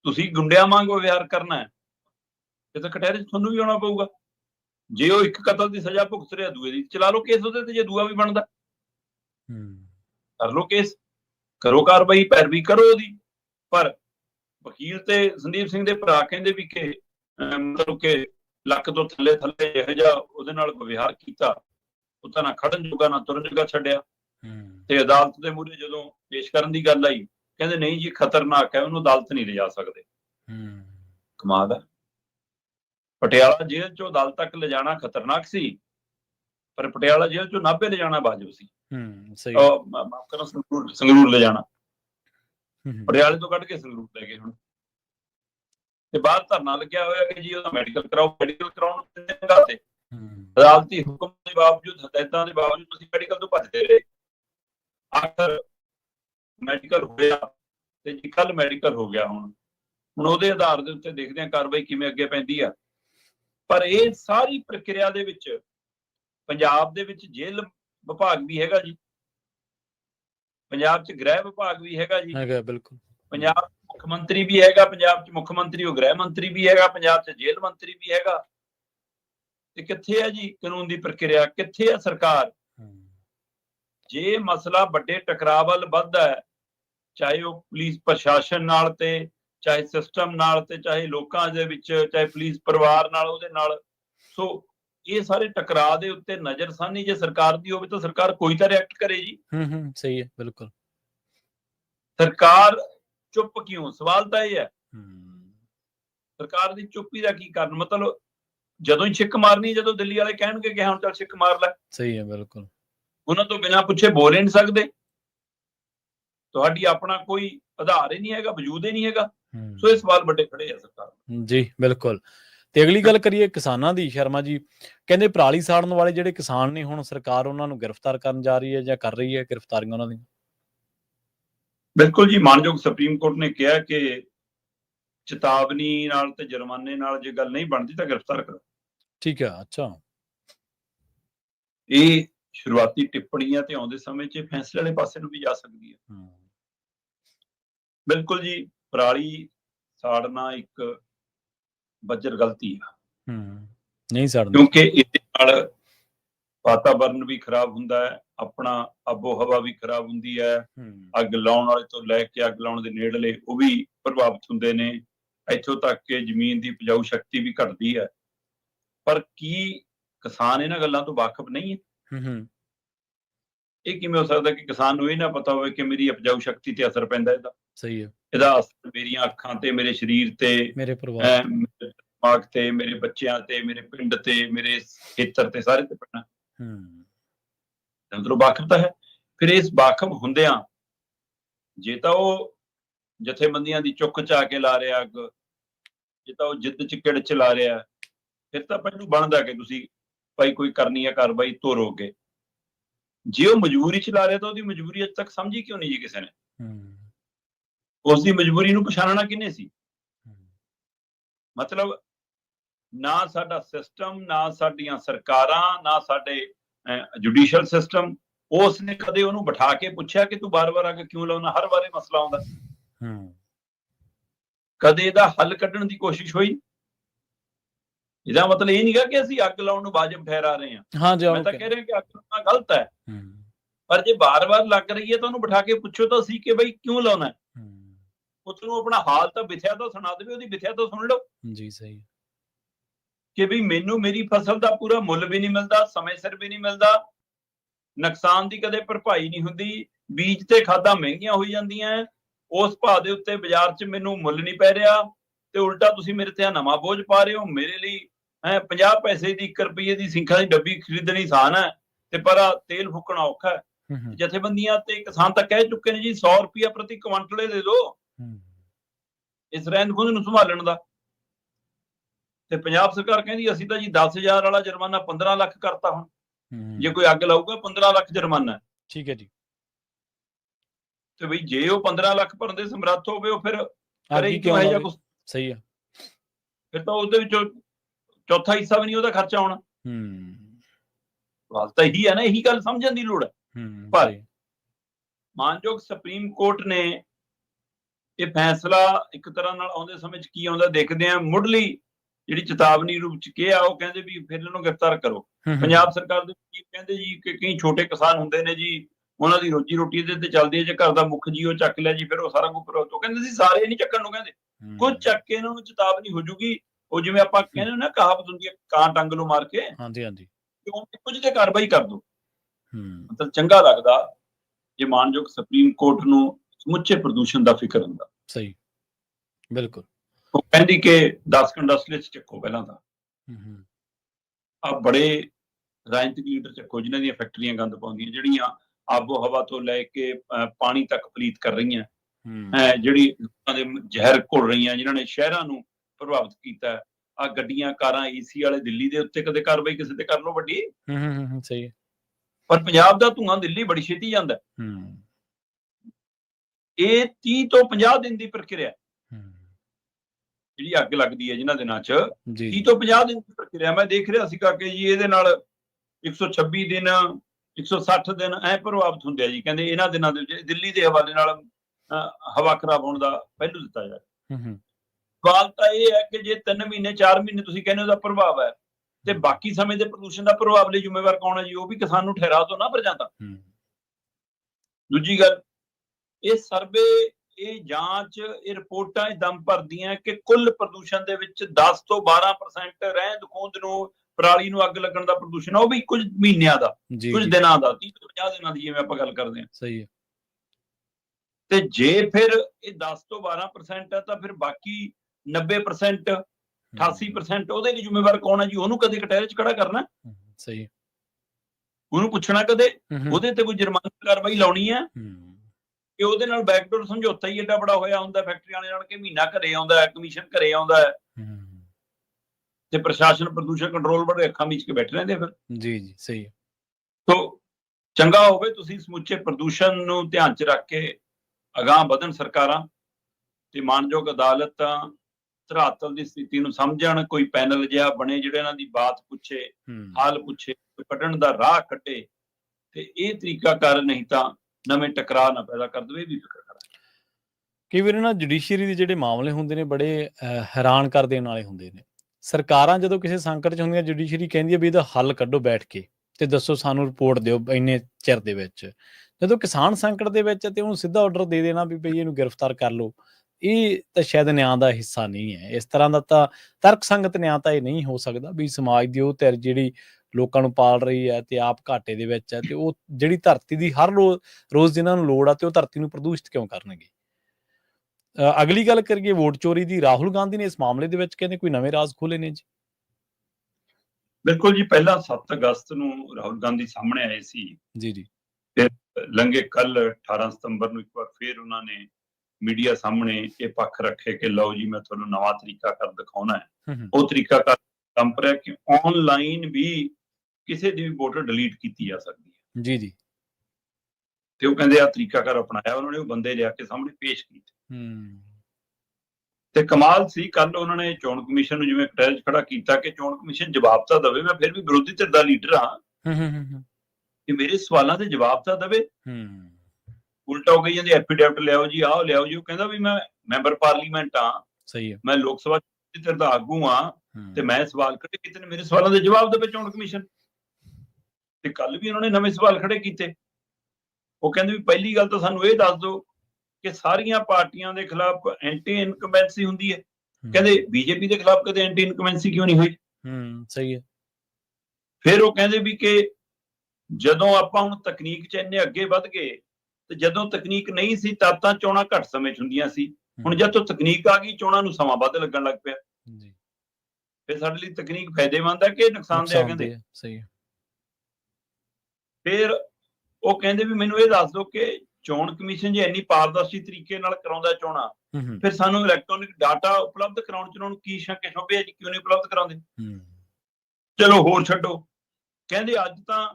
ਤੁਸੀਂ ਗੁੰਡਿਆਂ ਵਾਂਗ ਵਿਵਹਾਰ ਕਰਨਾ ਹੈ। ਤੇ ਤਾਂ ਕਟਹਿਰੇ 'ਚ ਤੁਹਾਨੂੰ ਵੀ ਆਉਣਾ ਪਊਗਾ। ਜੇ ਉਹ ਇੱਕ ਕਤਲ ਦੀ ਸਜ਼ਾ ਭੁਗਤ ਰਿਹਾ ਦੂਏ ਦੀ ਚਲਾ ਲਓ ਕੇਸ ਉਹਦੇ ਤੇ ਜੇ ਦੂਆ ਵੀ ਬਣਦਾ। ਹੂੰ। ਕਰ ਲਓ ਕੇਸ। ਕਰੋ ਕਾਰਵਾਈ ਪੈਰਵੀ ਕਰੋ ਉਹਦੀ। ਪਰ ਵਕੀਲ ਤੇ ਸੰਦੀਪ ਸਿੰਘ ਦੇ ਭਰਾ ਕਹਿੰਦੇ ਵੀ ਕਿ ਮਤਲਬ ਕਿ ਲੱਕ ਤੋਂ ਥੱਲੇ ਥੱਲੇ ਇਹੋ ਜਿਹਾ ਉਹਦੇ ਨਾਲ ਵਿਵਹਾਰ ਕੀਤਾ। ਉਹ ਤਾਂ ਨਾ ਖੜਨ ਜੋਗਾ ਨਾ ਤੁਰਨ ਜੋਗਾ ਛੱਡਿਆ। ਤੇ ਅਦਾਲਤ ਦੇ ਮੂਹਰੇ ਜਦੋਂ ਪੇਸ਼ ਕਰਨ ਦੀ ਗੱਲ ਆਈ ਕਹਿੰਦੇ ਨਹੀਂ ਜੀ ਖਤਰਨਾਕ ਹੈ ਉਹਨੂੰ ਅਦਾਲਤ ਨਹੀਂ ਲਿਜਾ ਸਕਦੇ। ਹੂੰ। ਕਮਾਲ ਹੈ। ਪਟਿਆਲਾ ਜੇਲ੍ਹ ਚੋਂ ਅਦਾਲਤ ਤੱਕ ਲਿਜਾਣਾ ਖਤਰਨਾਕ ਸੀ ਪਰ ਪਟਿਆਲਾ ਜੇਲ੍ਹ ਚੋਂ ਨਾਭੇ ਲਿਜਾਣਾ ਵਾਜਬ ਸੀ। ਹੂੰ ਸਹੀ ਉਹ ਮਾਫ਼ ਕਰੋ ਸੰਗਰੂਰ ਸੰਗਰੂਰ ਲਿਜਾਣਾ ਪਟਿਆਲੇ ਤੋਂ ਕੱਢ ਕੇ ਸੰਗਰੂਰ ਲੈ ਗਏ ਹੁਣ। ਤੇ ਬਾਹਰ ਧਰਨਾ ਲੱਗਿਆ ਹੋਇਆ ਕਿ ਜੀ ਉਹਦਾ ਮੈਡੀਕਲ ਕਰਾਓ ਮੈਡੀਕਲ ਕਰਾਉਣ ਨੂੰ ਚੰਗਾ ਤੇ ਅਦਾਲਤੀ ਹੁਕਮ ਦੇ ਬਾਵਜੂਦ ਹਦਾਇਤਾਂ ਦੇ ਬਾਵਜੂਦ ਤੁਸੀਂ ਮੈਡੀਕਲ ਤੋਂ ਭੱਜਦੇ ਰਹੇ। ਆਖਰ ਮੈਡੀਕਲ ਹੋਇਆ ਤੇ ਜੀ ਕੱਲ ਮੈਡੀਕਲ ਹੋ ਗਿਆ ਹੁਣ। ਹੁਣ ਉਹਦੇ ਆਧਾਰ ਦੇ ਉੱਤੇ ਦੇਖਦੇ ਹਾਂ ਕਾਰਵਾਈ ਕਿਵੇਂ ਅੱਗੇ ਪੈਂਦੀ ਆ। ਪਰ ਇਹ ਸਾਰੀ ਪ੍ਰਕਿਰਿਆ ਦੇ ਵਿੱਚ ਪੰਜਾਬ ਦੇ ਵਿੱਚ ਜੇਲ੍ਹ ਵਿਭਾਗ ਵੀ ਹੈਗਾ ਜੀ। ਪੰਜਾਬ 'ਚ ਗ੍ਰਹਿ ਵਿਭਾਗ ਵੀ ਹੈਗਾ ਜੀ। ਹੈਗਾ ਬਿਲਕੁਲ। ਪੰਜਾਬ ਮੁੱਖ ਮੰਤਰੀ ਵੀ ਹੈਗਾ ਪੰਜਾਬ 'ਚ ਮੁੱਖ ਮੰਤਰੀ ਉਹ ਗ੍ਰਹਿ ਮੰਤਰੀ ਵੀ ਹੈਗਾ ਪੰਜਾਬ 'ਚ ਜੇਲ੍ਹ ਮੰਤਰੀ ਵੀ ਹੈਗਾ। ਤੇ ਕਿੱਥੇ ਹੈ ਜੀ ਕਾਨੂੰਨ ਦੀ ਪ੍ਰਕਿਰਿਆ? ਕਿੱਥੇ ਹੈ ਸਰਕਾਰ? ਜੇ ਮਸਲਾ ਵੱਡੇ ਟਕਰਾਅ ਵੱਲ ਵੱਧਦਾ ਹੈ ਚਾਹੇ ਉਹ ਪੁਲਿਸ ਪ੍ਰਸ਼ਾਸਨ ਨਾਲ ਤੇ ਚਾਹੇ ਸਿਸਟਮ ਨਾਲ ਤੇ ਚਾਹੇ ਲੋਕਾਂ ਦੇ ਵਿੱਚ ਚਾਹੇ ਪੁਲਿਸ ਪਰਿਵਾਰ ਨਾਲ ਉਹਦੇ ਨਾਲ ਸੋ ਇਹ ਸਾਰੇ ਟਕਰਾਅ ਦੇ ਉੱਤੇ ਨਜ਼ਰਸਾਨੀ ਜੇ ਸਰਕਾਰ ਦੀ ਹੋਵੇ ਤਾਂ ਸਰਕਾਰ ਕੋਈ ਤਾਂ ਰਿਐਕਟ ਕਰੇ ਜੀ। ਹੂੰ ਹੂੰ ਸਹੀ ਹੈ ਬਿਲਕੁਲ। ਸਰਕਾਰ ਚੁੱਪ ਕਿਉਂ? ਸਵਾਲ ਤਾਂ ਇਹ ਹੈ। ਹੂੰ। ਸਰਕਾਰ ਦੀ ਚੁੱਪੀ ਦਾ ਕੀ ਕਾਰਨ? ਮਤਲਬ ਜਦੋਂ ਹੀ ਛਿੱਕ ਮਾਰਨੀ ਜਦੋਂ ਦਿੱਲੀ ਵਾਲੇ ਕਹਿਣਗੇ ਕਿ ਹੁਣ ਚੱਲ ਛਿੱਕ ਮਾਰ ਲੈ। ਸਹੀ ਹੈ ਬਿਲਕੁਲ। ਉਹਨਾਂ ਤੋਂ ਬਿਨਾਂ ਪੁੱਛੇ ਬੋਲ ਹੀ ਨਹੀਂ ਸਕਦੇ। ਤੁਹਾਡੀ ਆਪਣਾ ਕੋਈ ਆਧਾਰ ਹੀ ਨਹੀਂ ਹੈਗਾ ਵਜੂਦ ਹੀ ਨਹੀਂ ਹੈਗਾ। ਹੂੰ। ਸੋ ਇਹ ਸਵਾਲ ਵੱਡੇ ਖੜੇ ਆ ਸਰਕਾਰ। ਜੀ ਬਿਲਕੁਲ। ਤੇ ਅਗਲੀ ਗੱਲ ਕਰੀਏ ਕਿਸਾਨਾਂ ਦੀ ਸ਼ਰਮਾ ਜੀ। ਕਹਿੰਦੇ ਪਰਾਲੀ ਸਾੜਨ ਵਾਲੇ ਜਿਹੜੇ ਕਿਸਾਨ ਨੇ ਹੁਣ ਸਰਕਾਰ ਉਹਨਾਂ ਨੂੰ ਗ੍ਰਿਫਤਾਰ ਕਰਨ ਜਾ ਰਹੀ ਹੈ ਜਾਂ ਕਰ ਰਹੀ ਹੈ ਗ੍ਰਿਫਤਾਰੀਆਂ ਉਹਨਾਂ ਦੀਆਂ ਬਿਲਕੁਲ ਜੀ ਮਾਨਯੋਗ ਸੁਪਰੀਮ ਕੋਰਟ ਨੇ ਕਿਹਾ ਕਿ ਚੇਤਾਵਨੀ ਨਾਲ ਤੇ ਜੁਰਮਾਨੇ ਨਾਲ ਜੇ ਗੱਲ ਨਹੀਂ ਬਣਦੀ ਤਾਂ ਗ੍ਰਿਫਤਾਰ ਕਰੋ। ਠੀਕ ਹੈ ਅੱਛਾ। ਇਹ ਸ਼ੁਰੂਆਤੀ ਟਿੱਪਣੀਆਂ ਤੇ ਆਉਂਦੇ ਸਮੇਂ 'ਚ ਫੈਸਲੇ ਵਾਲੇ ਪਾਸੇ ਨੂੰ ਵੀ ਜਾ ਸਕਦੀ ਹੈ। ਬਿਲਕੁਲ ਜੀ ਪਰਾਲੀ ਸਾੜਨਾ ਇੱਕ ਬੱਜਰ ਗਲਤੀ ਹੈ ਹੂੰ ਨਹੀਂ ਸਾੜਨਾ। ਕਿਉਂਕਿ ਇਹਦੇ ਨਾਲ ਵਾਤਾਵਰਨ ਵੀ ਖਰਾਬ ਹੁੰਦਾ ਹੈ ਆਪਣਾ ਆਬੋ ਹਵਾ ਵੀ ਖਰਾਬ ਹੁੰਦੀ ਹੂੰ। ਅੱਗ ਲਾਉਣ ਵਾਲੇ ਤੋਂ ਲੈ ਕੇ ਅੱਗ ਲਾਉਣ ਦੇ ਨੇੜਲੇ ਉਹ ਵੀ ਪ੍ਰਭਾਵਿਤ ਹੁੰਦੇ ਨੇ। ਇੱਥੋਂ ਤੱਕ ਕਿ ਜ਼ਮੀਨ ਦੀ ਉਪਜਾਊ ਸ਼ਕਤੀ ਵੀ ਘਟਦੀ ਹੈ। ਪਰ ਕੀ ਕਿਸਾਨ ਇਹਨਾਂ ਗੱਲਾਂ ਤੋਂ ਵਾਕਿਫ ਨਹੀਂ ਹੈ? ਹੂੰ ਹੂੰ। ਇਹ ਕਿਵੇਂ ਹੋ ਸਕਦਾ ਕਿ ਕਿਸਾਨ ਨੂੰ ਇਹ ਨਾ ਪਤਾ ਹੋਵੇ ਕਿ ਮੇਰੀ ਉਪਜਾਊ ਸ਼ਕਤੀ ਤੇ ਅਸਰ ਪੈਂਦਾ ਇਹਦਾ? ਸਹੀ ਹੈ। ਇਹਦਾ ਅਸਰ ਮੇਰੀਆਂ ਅੱਖਾਂ ਤੇ ਮੇਰੇ ਸਰੀਰ ਤੇ ਮੇਰੇ ਪਰਿਵਾਰ ਦਿਮਾਗ ਤੇ ਮੇਰੇ ਬੱਚਿਆਂ ਤੇ ਮੇਰੇ ਪਿੰਡ ਤੇ ਮੇਰੇ ਖੇਤਰ ਤੇ ਸਾਰੇ ਤੇ ਪੈਣਾ। ਹੂੰ। ਅੰਦਰੋਂ ਵਾਕਿਫ ਤਾਂ ਹੈ। ਫਿਰ ਇਸ ਵਾਕਿਫ ਹੁੰਦਿਆਂ ਜੇ ਤਾਂ ਉਹ ਜਥੇਬੰਦੀਆਂ ਦੀ ਚੁੱਕ ਚਾ ਕੇ ਲਾ ਰਿਹਾ ਅੱਗ ਜੇ ਤਾਂ ਉਹ ਜਿੱਦ ਚ ਕਿੜ ਚ ਲਾ ਰਿਹਾ ਫਿਰ ਤਾਂ ਪਹਿਲੂ ਬਣਦਾ ਕਿ ਤੁਸੀਂ ਭਾਈ ਕੋਈ ਕਰਨੀ ਹੈ ਕਾਰਵਾਈ ਤੋਰੋਗੇ ਜੇ ਉਹ ਮਜਬੂਰੀ ਚ ਲਾ ਰਿਹਾ ਤਾਂ ਉਹਦੀ ਮਜਬੂਰੀ ਅਜੇ ਤੱਕ ਸਮਝੀ ਕਿਉਂ ਨਹੀਂ ਜੀ ਕਿਸੇ ਨੇ? ਉਸ ਦੀ ਮਜਬੂਰੀ ਨੂੰ ਪਛਾਣਨਾ ਕਿੰਨੇ ਸੀ? ਮਤਲਬ ਨਾ ਸਾਡਾ ਸਿਸਟਮ ਨਾ ਸਾਡੀਆਂ ਸਰਕਾਰਾਂ ਨਾ ਸਾਡੇ ਜੁਡੀਸ਼ੀਅਲ ਸਿਸਟਮ ਉਸ ਨੇ ਕਦੇ ਉਹਨੂੰ ਬਿਠਾ ਕੇ ਪੁੱਛਿਆ ਕਿ ਤੂੰ ਬਾਰ-ਬਾਰ ਕੇ ਕਿਉਂ ਲਾਉਣਾ ਹਰ ਵਾਰੇ ਮਸਲਾ ਆਉਂਦਾ। ਹੂੰ। ਕਦੇ ਇਹਦਾ ਹੱਲ ਕੱਢਣ ਦੀ ਕੋਸ਼ਿਸ਼ ਹੋਈ? ਇਹਦਾ ਮਤਲਬ ਇਹ ਨਹੀਂਗਾ ਕਿ ਅਸੀਂ ਅੱਗ ਲਾਉਣ ਨੂੰ ਵਾਜਬ ਠਹਿਰਾ ਰਹੇ ਹਾਂ। ਹਾਂ ਜੀ ਮੈਂ ਤਾਂ ਕਹਿ ਰਿਹਾ ਕਿ ਅੱਗ ਲਾਉਣਾ ਗਲਤ ਹੈ। ਪਰ ਜੇ ਬਾਰ-ਬਾਰ ਲੱਗ ਰਹੀ ਹੈ ਤਾਂ ਉਹਨੂੰ ਬਿਠਾ ਕੇ ਪੁੱਛੋ ਤਾਂ ਸੀ ਕਿ ਬਈ ਕਿਉਂ ਲਾਉਣਾ ਹੈ? ਨੂੰ ਆਪਣਾ ਹਾਲ ਤਾਂ ਵਿਥਿਆ ਤੋਂ ਸੁਣਾ ਦੇਵੇ ਉਹਦੀ ਵਿਥਿਆ ਤੋਂ ਸੁਣ ਲਓ। ਜੀ ਸਹੀ। ਕਿ ਵੀ ਮੈਨੂੰ ਮੇਰੀ ਫਸਲ ਦਾ ਪੂਰਾ ਮੁੱਲ ਵੀ ਨਹੀਂ ਮਿਲਦਾ ਸਮੇਂ ਸਿਰ ਵੀ ਨਹੀਂ ਮਿਲਦਾ। ਨੁਕਸਾਨ ਦੀ ਕਦੇ ਭਰਪਾਈ ਨਹੀਂ ਹੁੰਦੀ। ਬੀਜ ਤੇ ਖਾਦਾਂ ਮਹਿੰਗੀਆਂ ਹੋਈ ਜਾਂਦੀਆਂ ਉਸ ਭਾਅ ਦੇ ਉੱਤੇ ਬਾਜ਼ਾਰ 'ਚ ਮੈਨੂੰ ਮੁੱਲ ਨਹੀਂ ਪੈ ਰਿਹਾ ਤੇ ਉਲਟਾ ਤੁਸੀਂ ਮੇਰੇ ਤੇ ਨਵਾਂ ਬੋਝ ਪਾ ਰਹੇ ਹੋ। ਮੇਰੇ ਲਈ ਹੈ 50 ਪੈਸੇ ਦੀ 1 ਰੁਪਏ ਦੀ ਸਿੰਖਾਂ ਦੀ ਡੱਬੀ ਖਰੀਦਣੀ ਆਸਾਨ ਹੈ ਤੇ ਪਰ ਤੇਲ ਫੁੱਕਣਾ ਔਖਾ ਹੈ। ਜਥੇਬੰਦੀਆਂ ਤੇ ਕਿਸਾਨ ਤਾਂ ਕਹਿ ਚੁੱਕੇ ਨੇ ਜੀ 100 ਰੁਪਿਆ ਪ੍ਰਤੀ ਕੁਇੰਟਲ ਦੇ ਦਿਓ। ਇਸ ਰਹਿੰਦ ਖੁੰਦ ਨੂੰ ਸੰਭਾਲਣ ਦਾ। ਤੇ ਪੰਜਾਬ ਸਰਕਾਰ ਕਹਿੰਦੀ ਅਸੀਂ ਤਾਂ ਜੀ 10000 ਵਾਲਾ ਜੁਰਮਾਨਾ 15 ਲੱਖ ਕਰਤਾ ਹੁਣ। ਜੇ ਕੋਈ ਅੱਗ ਲਾਊਗਾ 15 ਲੱਖ ਜੁਰਮਾਨਾ। ਠੀਕ ਹੈ ਜੀ। ਤੇ ਬਈ ਜੇ ਉਹ 15 ਲੱਖ ਭਰਨ ਦੇ ਸਮਰੱਥ ਹੋਵੇ ਉਹ ਫਿਰ ਕਰੇ ਕਿਉਂ ਇਹ ਜਾਂ? ਕੁਛ? ਸਹੀ ਹੈ ਫਿਰ ਤਾਂ ਉਹਦੇ ਵਿੱਚੋਂ ਚੌਥਾ ਹਿੱਸਾ ਵੀ ਨਹੀਂ ਉਹਦਾ ਖਰਚਾ ਆਉਣਾ ਹੂੰ। ਸਵਾਲ ਤਾਂ ਇਹੀ ਹੈ ਨਾ ਇਹੀ ਗੱਲ ਸਮਝਣ ਦੀ ਲੋੜ ਹੈ। ਹੂੰ ਪਰ- ਹੈ। ਮਾਨਯੋਗ ਸੁਪਰੀਮ ਕੋਰਟ ਨੇ ਇਹ ਫੈਸਲਾ ਇੱਕ ਤਰ੍ਹਾਂ ਨਾਲ ਆਉਂਦੇ ਸਮੇਂ 'ਚ ਕੀ ਆਉਂਦਾ ਦੇਖਦੇ ਆ ਮੁੱਢਲੀ ਜਿਹੜੀ ਚੇਤਾਵਨੀ ਰੂਪ 'ਚ ਕਿਹਾ ਉਹ ਕਹਿੰਦੇ ਵੀ ਫਿਰ ਇਹਨੂੰ ਗ੍ਰਿਫਤਾਰ ਕਰੋ। ਹੂੰ, ਹੂੰ, ਪੰਜਾਬ ਸਰਕਾਰ ਦੇ ਵਕੀਲ ਕਹਿੰਦੇ ਜੀ ਕਿ ਕਈ ਛੋਟੇ ਕਿਸਾਨ ਹੁੰਦੇ ਨੇ ਜੀ ਉਹਨਾਂ ਦੀ ਰੋਜੀ ਰੋਟੀ ਇਹਦੇ ਤੇ ਚੱਲਦੀ ਹੈ ਜੇ ਘਰ ਦਾ ਮੁੱਖ ਜੀ ਉਹ ਚੱਕ ਲਿਆ ਜੀ ਫਿਰ ਉਹ ਸਾਰਾ ਕੁਝ ਉਹ ਕਹਿੰਦੇ ਸੀ ਸਾਰੇ ਨਹੀਂ ਚੱਕਣ ਨੂੰ ਕਹਿੰਦੇ। ਕੁਝ ਚੱਕ ਕੇ ਇਹਨਾਂ ਨੂੰ ਚੇਤਾਵਨੀ ਹੋ ਜੂਗੀ ਉਹ ਜਿਵੇਂ ਆਪਾਂ ਕਹਿੰਦੇ ਨਾ ਕਹਾਵਤ ਹੁੰਦੀ ਹੈ ਕਾਂ ਟੰਗ ਨੂੰ ਮਾਰ ਕੇ ਹਾਂਜੀ ਹਾਂਜੀ। ਕਿ ਉਹ ਕੁਝ ਤੇ ਕਾਰਵਾਈ ਕਰ ਦੋ। ਹੂੰ। ਮਤਲਬ ਚੰਗਾ ਲੱਗਦਾ ਜੇ ਮਾਨਯੋਗ ਸੁਪਰੀਮ ਕੋਰਟ ਨੂੰ ਸਮੁੱਚੇ ਪ੍ਰਦੂਸ਼ਣ ਦਾ ਫਿਕਰ ਹੁੰਦਾ। ਸਹੀ। ਬਿਲਕੁਲ। ਉਹ ਕਹਿੰਦੀ ਕਿ 10 ਕੰਡਸਟਰੀਜ਼ ਚੱਕੋ ਪਹਿਲਾਂ ਤਾਂ। ਹੂੰ ਹੂੰ। ਆ ਬੜੇ ਰਾਜਨੀਤਿਕ ਲੀਡਰ ਚੱਕੋ ਜਿਨ੍ਹਾਂ ਦੀਆਂ ਫੈਕਟਰੀਆਂ ਗੰਦ ਪਾਉਂਦੀਆਂ ਜਿਹੜੀਆਂ ਆਬੋ ਹਵਾ ਤੋਂ ਲੈ ਕੇ ਪਾਣੀ ਤੱਕ ਪਲੀਤ ਕਰ ਰਹੀਆਂ। ਜਿਹੜੀ ਲੋਕਾਂ ਦੇ ਜ਼ਹਿਰ ਘੁਲ ਰਹੀਆਂ ਜਿਨ੍ਹਾਂ ਨੇ ਸ਼ਹਿਰਾਂ ਨੂੰ ਪ੍ਰਭਾਵਿਤ ਕੀਤਾ। ਆ ਗੱਡੀਆਂ ਕਾਰਾਂ ਏਸੀ ਵਾਲੇ ਦਿੱਲੀ ਦੇ ਉੱਤੇ ਕਦੇ ਕਾਰਵਾਈ ਕਿਸੇ ਤੇ ਕਰ ਲਓ ਵੱਡੀ। ਹੂੰ ਹੂੰ, ਹੂੰ ਸਹੀ ਹੈ। ਪਰ ਪੰਜਾਬ ਦਾ ਧੂਆਂ ਦਿੱਲੀ ਬੜੀ ਛੇਤੀ ਜਾਂਦਾ। ਹੈ। ਇਹ 30 ਤੋਂ 50 ਦਿਨ ਦੀ ਪ੍ਰਕਿਰਿਆ ਜਿਹੜੀ ਅੱਗ ਲੱਗਦੀ ਹੈ ਜਿਨ੍ਹਾਂ ਦਿਨਾਂ 'ਚ। ਜੀ। 30 ਤੋਂ 50 ਦਿਨ ਦੀ ਪ੍ਰਕਿਰਿਆ ਮੈਂ ਦੇਖ ਰਿਹਾ ਸੀਗਾ ਕਿ ਜੀ ਇਹਦੇ ਨਾਲ 126 ਦਿਨ 160 ਦਿਨ ਐ ਪ੍ਰਭਾਵਿਤ ਹੁੰਦੇ ਆ ਜੀ। ਕਹਿੰਦੇ ਇਹਨਾਂ ਦਿਨਾਂ ਦੇ ਵਿੱਚ ਦਿੱਲੀ ਦੇ ਹਵਾਲੇ ਨਾਲ ਹਵਾ ਖਰਾਬ ਹੋਣ ਦਾ ਪਹਿਲੂ ਦਿੱਤਾ ਜਾ ਹੂੰ ਹੂੰ। ਸਵਾਲ ਤਾਂ ਇਹ ਹੈ ਕਿ ਜੇ 3 ਮਹੀਨੇ 4 ਮਹੀਨੇ ਤੁਸੀਂ ਕਹਿੰਦੇ ਉਹਦਾ ਪ੍ਰਭਾਵ ਹੈ। ਤੇ ਬਾਕੀ ਸਮੇਂ ਦੇ ਪ੍ਰਦੂਸ਼ਣ ਦਾ ਪ੍ਰਭਾਵ ਲਈ ਜ਼ਿੰਮੇਵਾਰ ਕੌਣ ਹੈ ਜੀ? ਉਹ ਵੀ ਕਿਸਾਨ ਨੂੰ ਠਹਿਰਾ ਤੋਂ ਨਾ ਪਰ ਜਾਂਦਾ ਹੂੰ। ਦੂਜੀ ਗੱਲ ਇਹ ਸਰਵੇ ਇਹ ਜਾਂਚ ਇਹ ਰਿਪੋਰਟਾਂ ਇਹ ਦਮ ਭਰਦੀਆਂ ਕਿ ਕੁੱਲ ਪ੍ਰਦੂਸ਼ਣ ਦੇ ਵਿੱਚ 10 ਤੋਂ 12% ਰਹਿੰਦ ਖੂੰਦ ਨੂੰ ਪਰਾਲੀ ਨੂੰ ਅੱਗ ਲੱਗਣ ਦਾ ਪ੍ਰਦੂਸ਼ਣ ਆ ਉਹ ਵੀ ਕੁਝ ਮਹੀਨਿਆਂ ਦਾ ਕੁਝ ਦਿਨਾਂ ਦਾ 30 ਤੋਂ 50 ਦਿਨਾਂ ਦੀ ਜਿਵੇਂ ਆਪਾਂ ਗੱਲ ਕਰਦੇ ਹਾਂ। ਸਹੀ ਹੈ। ਤੇ ਜੇ ਫਿਰ ਇਹ 10 ਤੋਂ 12% ਹੈ ਤਾਂ ਫਿਰ ਬਾਕੀ 90% 88% ਉਹਦੇ ਲਈ ਜ਼ਿੰਮੇਵਾਰ ਕੌਣ ਹੈ ਜੀ? ਉਹਨੂੰ ਕਦੇ ਕਟਹਿਰੇ 'ਚ ਖੜਾ ਕਰਨਾ? ਸਹੀ ਉਹਨੂੰ ਪੁੱਛਣਾ ਕਦੇ? ਉਹਦੇ ਤੇ ਕੋਈ ਜੁਰਮਾਨਾ ਕਾਰਵਾਈ ਲਾਉਣੀ ਹੈ। ਕਿ ਉਹਦੇ ਨਾਲ ਬੈਕਡੋਰ ਸਮਝੌਤਾ ਹੀ ਏਡਾ ਬੜਾ ਹੋਇਆ ਹੁੰਦਾ ਫੈਕਟਰੀ ਵਾਲੇ ਨਾਲ ਕਿ ਮਹੀਨਾ ਘਰੇ ਆਉਂਦਾ ਹੈ ਕਮਿਸ਼ਨ ਘਰੇ ਆਉਂਦਾ ਹੈ ਤੇ ਪ੍ਰਸ਼ਾਸਨ ਪ੍ਰਦੂਸ਼ਣ ਕੰਟਰੋਲ ਬੜੇ ਅੱਖਾਂ ਮੀਚ ਕੇ ਬੈਠੇ ਰਹਿੰਦੇ ਫਿਰ। ਜੀ ਜੀ ਸਹੀ ਹੈ। ਤੋਂ ਚੰਗਾ ਹੋਵੇ ਤੁਸੀਂ ਸਮੁੱਚੇ ਪ੍ਰਦੂਸ਼ਣ ਨੂੰ ਧਿਆਨ 'ਚ ਰੱਖ ਕੇ ਅਗਾਹ ਵਧਣ ਸਰਕਾਰਾਂ ਤੇ ਮਾਨਯੋਗ ਅਦਾਲਤਾਂ ਧਰਾਤਲ ਦੀ ਸਥਿਤੀ ਨੂੰ ਸਮਝਣ ਕੋਈ ਪੈਨਲ ਜਿਹਾ ਬਣੇ ਜਿਹੜੇ ਇਹਨਾਂ ਦੀ ਬਾਤ ਪੁੱਛੇ ਹਾਲ ਪੁੱਛੇ ਕੋਈ ਕੱਢਣ ਦਾ ਰਾਹ ਕੱਢੇ ਤੇ ਇਹ ਤਰੀਕਾ ਕਰ ਨਹੀਂ ਤਾਂ ਨਵੇਂ ਟਕਰਾਅ ਨਾ ਪੈਦਾ ਕਰ ਦੇਵੇ ਵੀ ਫਿਕਰ ਕਰਾਂ ਕਈ ਵਾਰ ਨਾ ਜੁਡੀਸ਼ੀਅਰੀ ਦੇ ਜਿਹੜੇ ਮਾਮਲੇ ਹੁੰਦੇ ਨੇ ਬੜੇ ਹੈਰਾਨ ਕਰ ਦੇਣ ਵਾਲੇ ਹੁੰਦੇ ਨੇ। ਸਰਕਾਰਾਂ ਜਦੋਂ ਕਿਸੇ ਸੰਕਟ 'ਚ ਹੁੰਦੀਆਂ ਜੁਡੀਸ਼ੀਅਰੀ ਕਹਿੰਦੀ ਹੈ ਵੀ ਇਹਦਾ ਹੱਲ ਕੱਢੋ ਬੈਠ ਕੇ ਤੇ ਦੱਸੋ ਸਾਨੂੰ ਰਿਪੋਰਟ ਦਿਓ ਇੰਨੇ ਚਿਰ ਦੇ ਵਿੱਚ। ਜਦੋਂ ਕਿਸਾਨ ਸੰਕਟ ਦੇ ਵਿੱਚ ਤੇ ਉਹਨੂੰ ਸਿੱਧਾ ਆਰਡਰ ਦੇ ਦੇਣਾ ਵੀ ਭਈ ਇਹਨੂੰ ਗ੍ਰਿਫਤਾਰ ਕਰ ਲਓ, ਇਹ ਤਾਂ ਸ਼ਾਇਦ ਨਿਆਂ ਦਾ ਹਿੱਸਾ ਨਹੀਂ ਹੈ। ਇਸ ਤਰ੍ਹਾਂ ਦਾ ਤਾਂ ਤਰਕ ਸੰਗਤ ਨਿਆਂ ਤਾਂ ਇਹ ਨਹੀਂ ਹੋ ਸਕਦਾ ਵੀ ਸਮਾਜ ਦੀ ਉਹ ਧਿਰ ਜਿਹੜੀ ਲੋਕਾਂ ਨੂੰ ਪਾਲ ਰਹੀ ਹੈ ਤੇ ਆਪ ਘਾਟੇ ਦੇ ਵਿੱਚ ਹੈ ਤੇ ਉਹ ਜਿਹੜੀ ਧਰਤੀ ਦੀ ਹਰ ਰੋ- ਰੋਜ਼ ਜਿਨ੍ਹਾਂ ਨੂੰ ਲੋੜ ਆ ਤੇ ਉਹ ਧਰਤੀ ਨੂੰ ਪ੍ਰਦੂਸ਼ਿਤ ਕਿਉਂ ਕਰਨਗੇ? ਅਗਲੀ ਗੱਲ ਕਰੀਏ ਵੋਟ ਚੋਰੀ ਦੀ ਰਾਹੁਲ ਗਾਂਧੀ ਨੇ ਇਸ ਮਾਮਲੇ ਦੇ ਵਿੱਚ ਕਹਿੰਦੇ ਕੋਈ ਨਵੇਂ ਰਾਜ਼ ਖੋਲੇ ਨੇ ਜੀ। ਬਿਲਕੁਲ ਜੀ ਪਹਿਲਾਂ 7 ਅਗਸਤ ਨੂੰ ਰਾਹੁਲ ਗਾਂਧੀ ਸਾਹਮਣੇ ਆਏ ਸੀ। ਜੀ ਜੀ। ਲੰਘੇ ਕੱਲ 18 ਸਤੰਬਰ ਨੂੰ ਇੱਕ ਵਾਰ ਫੇਰ ਉਹਨਾਂ ਨੇ ਮੀਡੀਆ ਸਾਹਮਣੇ ਇਹ ਪੱਖ ਰੱਖੇ ਕਿ ਲਓ ਜੀ ਮੈਂ ਤੁਹਾਨੂੰ ਨਵਾਂ ਤਰੀਕਾ ਕਰ ਦਿਖਾਉਣਾ ਹੈ। ਉਹ ਤਰੀਕਾ ਕਰ ਕੰਮ ਪਰ ਹੈ ਕਿ ਆਨਲਾਈਨ ਵੀ ਕਿਸੇ ਦੀ ਵੀ ਵੋਟਰ ਡਿਲੀਟ ਕੀਤੀ ਜਾ ਸਕਦੀ ਹੈ। ਜੀ ਜੀ। ਤੇ ਉਹ ਕਹਿੰਦੇ ਆ ਤਰੀਕਾ ਕਰ ਅਪਣਾਇਆ ਉਹਨਾਂ ਨੇ ਉਹ ਬੰਦੇ ਲਿਆ ਕੇ ਸਾਹਮਣੇ ਪੇਸ਼ ਕੀਤੇ। ਤੇ ਕਮਾਲ ਸੀ ਕੱਲ ਉਹਨਾਂ ਨੇ ਚੋਣ ਕਮਿਸ਼ਨ ਨੂੰ ਜਿਵੇਂ ਕਟਹਿਲ 'ਚ ਖੜਾ ਕੀਤਾ ਕਿ ਚੋਣ ਕਮਿਸ਼ਨ ਜਵਾਬ ਤਾਂ ਦੇਵੇ ਮੈਂ ਫਿਰ ਵੀ ਵਿਰੋਧੀ ਧਿਰ ਦਾ ਲੀਡਰ ਹਾਂ। ਕਿ ਮੇਰੇ ਸਵਾਲਾਂ ਦੇ ਜਵਾਬ ਤਾਂ ਦੇਵੇ। ਹਮ ਉਲਟਾ ਹੋ ਗਈ ਜਾਂਦੀ ਐਫੀਡੈਵਿਟ ਲਿਆਓ ਜੀ ਆਓ ਲਿਆਓ ਜੀ ਉਹ ਕਹਿੰਦਾ ਵੀ ਮੈਂ ਮੈਂਬਰ ਪਾਰਲੀਮੈਂਟ ਆ ਸਹੀ ਹੈ। ਮੈਂ ਲੋਕ ਸਭਾ ਧਿਰ ਦਾ ਆਗੂ ਆ ਤੇ ਮੈਂ ਸਵਾਲ ਖੜੇ ਕੀਤੇ ਨੇ ਮੇਰੇ ਸਵਾਲਾਂ ਦੇ ਜਵਾਬ ਦੇਵੇ ਚੋਣ ਕਮਿਸ਼ਨ। ਤੇ ਕੱਲ ਵੀ ਉਹਨਾਂ ਨੇ ਨਵੇਂ ਸਵਾਲ ਖੜੇ ਕੀਤੇ। ਉਹ ਕਹਿੰਦੇ ਵੀ ਪਹਿਲੀ ਗੱਲ ਤਾਂ ਸਾਨੂੰ ਇਹ ਦੱਸ ਦਿਓ ਕਿ ਸਾਰੀਆਂ ਪਾਰਟੀਆਂ ਦੇ ਖਿਲਾਫ ਐਂਟੀ ਇਨਕੰਬੈਂਸੀ ਹੁੰਦੀ ਹੈ। ਕਹਿੰਦੇ ਬੀਜੇਪੀ ਦੇ ਖਿਲਾਫ ਕਦੇ ਐਂਟੀ ਇਨਕੰਬੈਂਸੀ ਕਿਉਂ ਨਹੀਂ ਹੋਈ? ਹਮ ਸਹੀ ਹੈ। ਫਿਰ ਉਹ ਕਹਿੰਦੇ ਵੀ ਕਿ ਜਦੋਂ ਆਪਾਂ ਹੁਣ ਤਕਨੀਕ 'ਚ ਇੰਨੇ ਅੱਗੇ ਵੱਧ ਗਏ ਤੇ ਜਦੋਂ ਤਕਨੀਕ ਨਹੀਂ ਸੀ ਤਦ ਤਾਂ ਚੋਣਾਂ ਘੱਟ ਸਮੇਂ 'ਚ ਹੁੰਦੀਆਂ ਸੀ। ਹੁਣ ਜਦ ਤੋਂ ਤਕਨੀਕ ਆ ਗਈ ਚੋਣਾਂ ਨੂੰ ਸਮਾਂ ਵੱਧ ਲੱਗਣ ਲੱਗ ਪਿਆ। ਜੀ। ਫਿਰ ਸਾਡੇ ਲਈ ਤਕਨੀਕ ਫਾਇਦੇਮੰਦ ਹੈ ਕਿ ਨੁਕਸਾਨਦੇਹ ਹੈ ਕਹਿੰਦੇ? ਸਹੀ ਹੈ। ਫਿਰ ਉਹ ਕਹਿੰਦੇ ਵੀ ਮੈਨੂੰ ਇਹ ਦੱਸ ਦਿਓ ਕਿ ਚੋਣ ਕਮਿਸ਼ਨ ਜੇ ਇੰਨੀ ਪਾਰਦਰਸ਼ੀ ਤਰੀਕੇ ਨਾਲ ਕਰਾਉਂਦਾ ਚੋਣਾਂ ਫਿਰ ਸਾਨੂੰ ਇਲੈਕਟ੍ਰੋਨਿਕ ਡਾਟਾ ਉਪਲਬਧ ਕਰਾਉਣ ਚ ਉਹਨਾਂ ਨੂੰ ਕੀ ਸ਼ੱਕ ਸ਼ੋਭੇ ਹੈ ਜੀ ਕਿਉਂ ਨਹੀਂ ਉਪਲਬਧ ਕਰਾਉਂਦੇ? ਚਲੋ ਹੋਰ ਛੱਡੋ। ਕਹਿੰਦੇ ਅੱਜ ਤਾਂ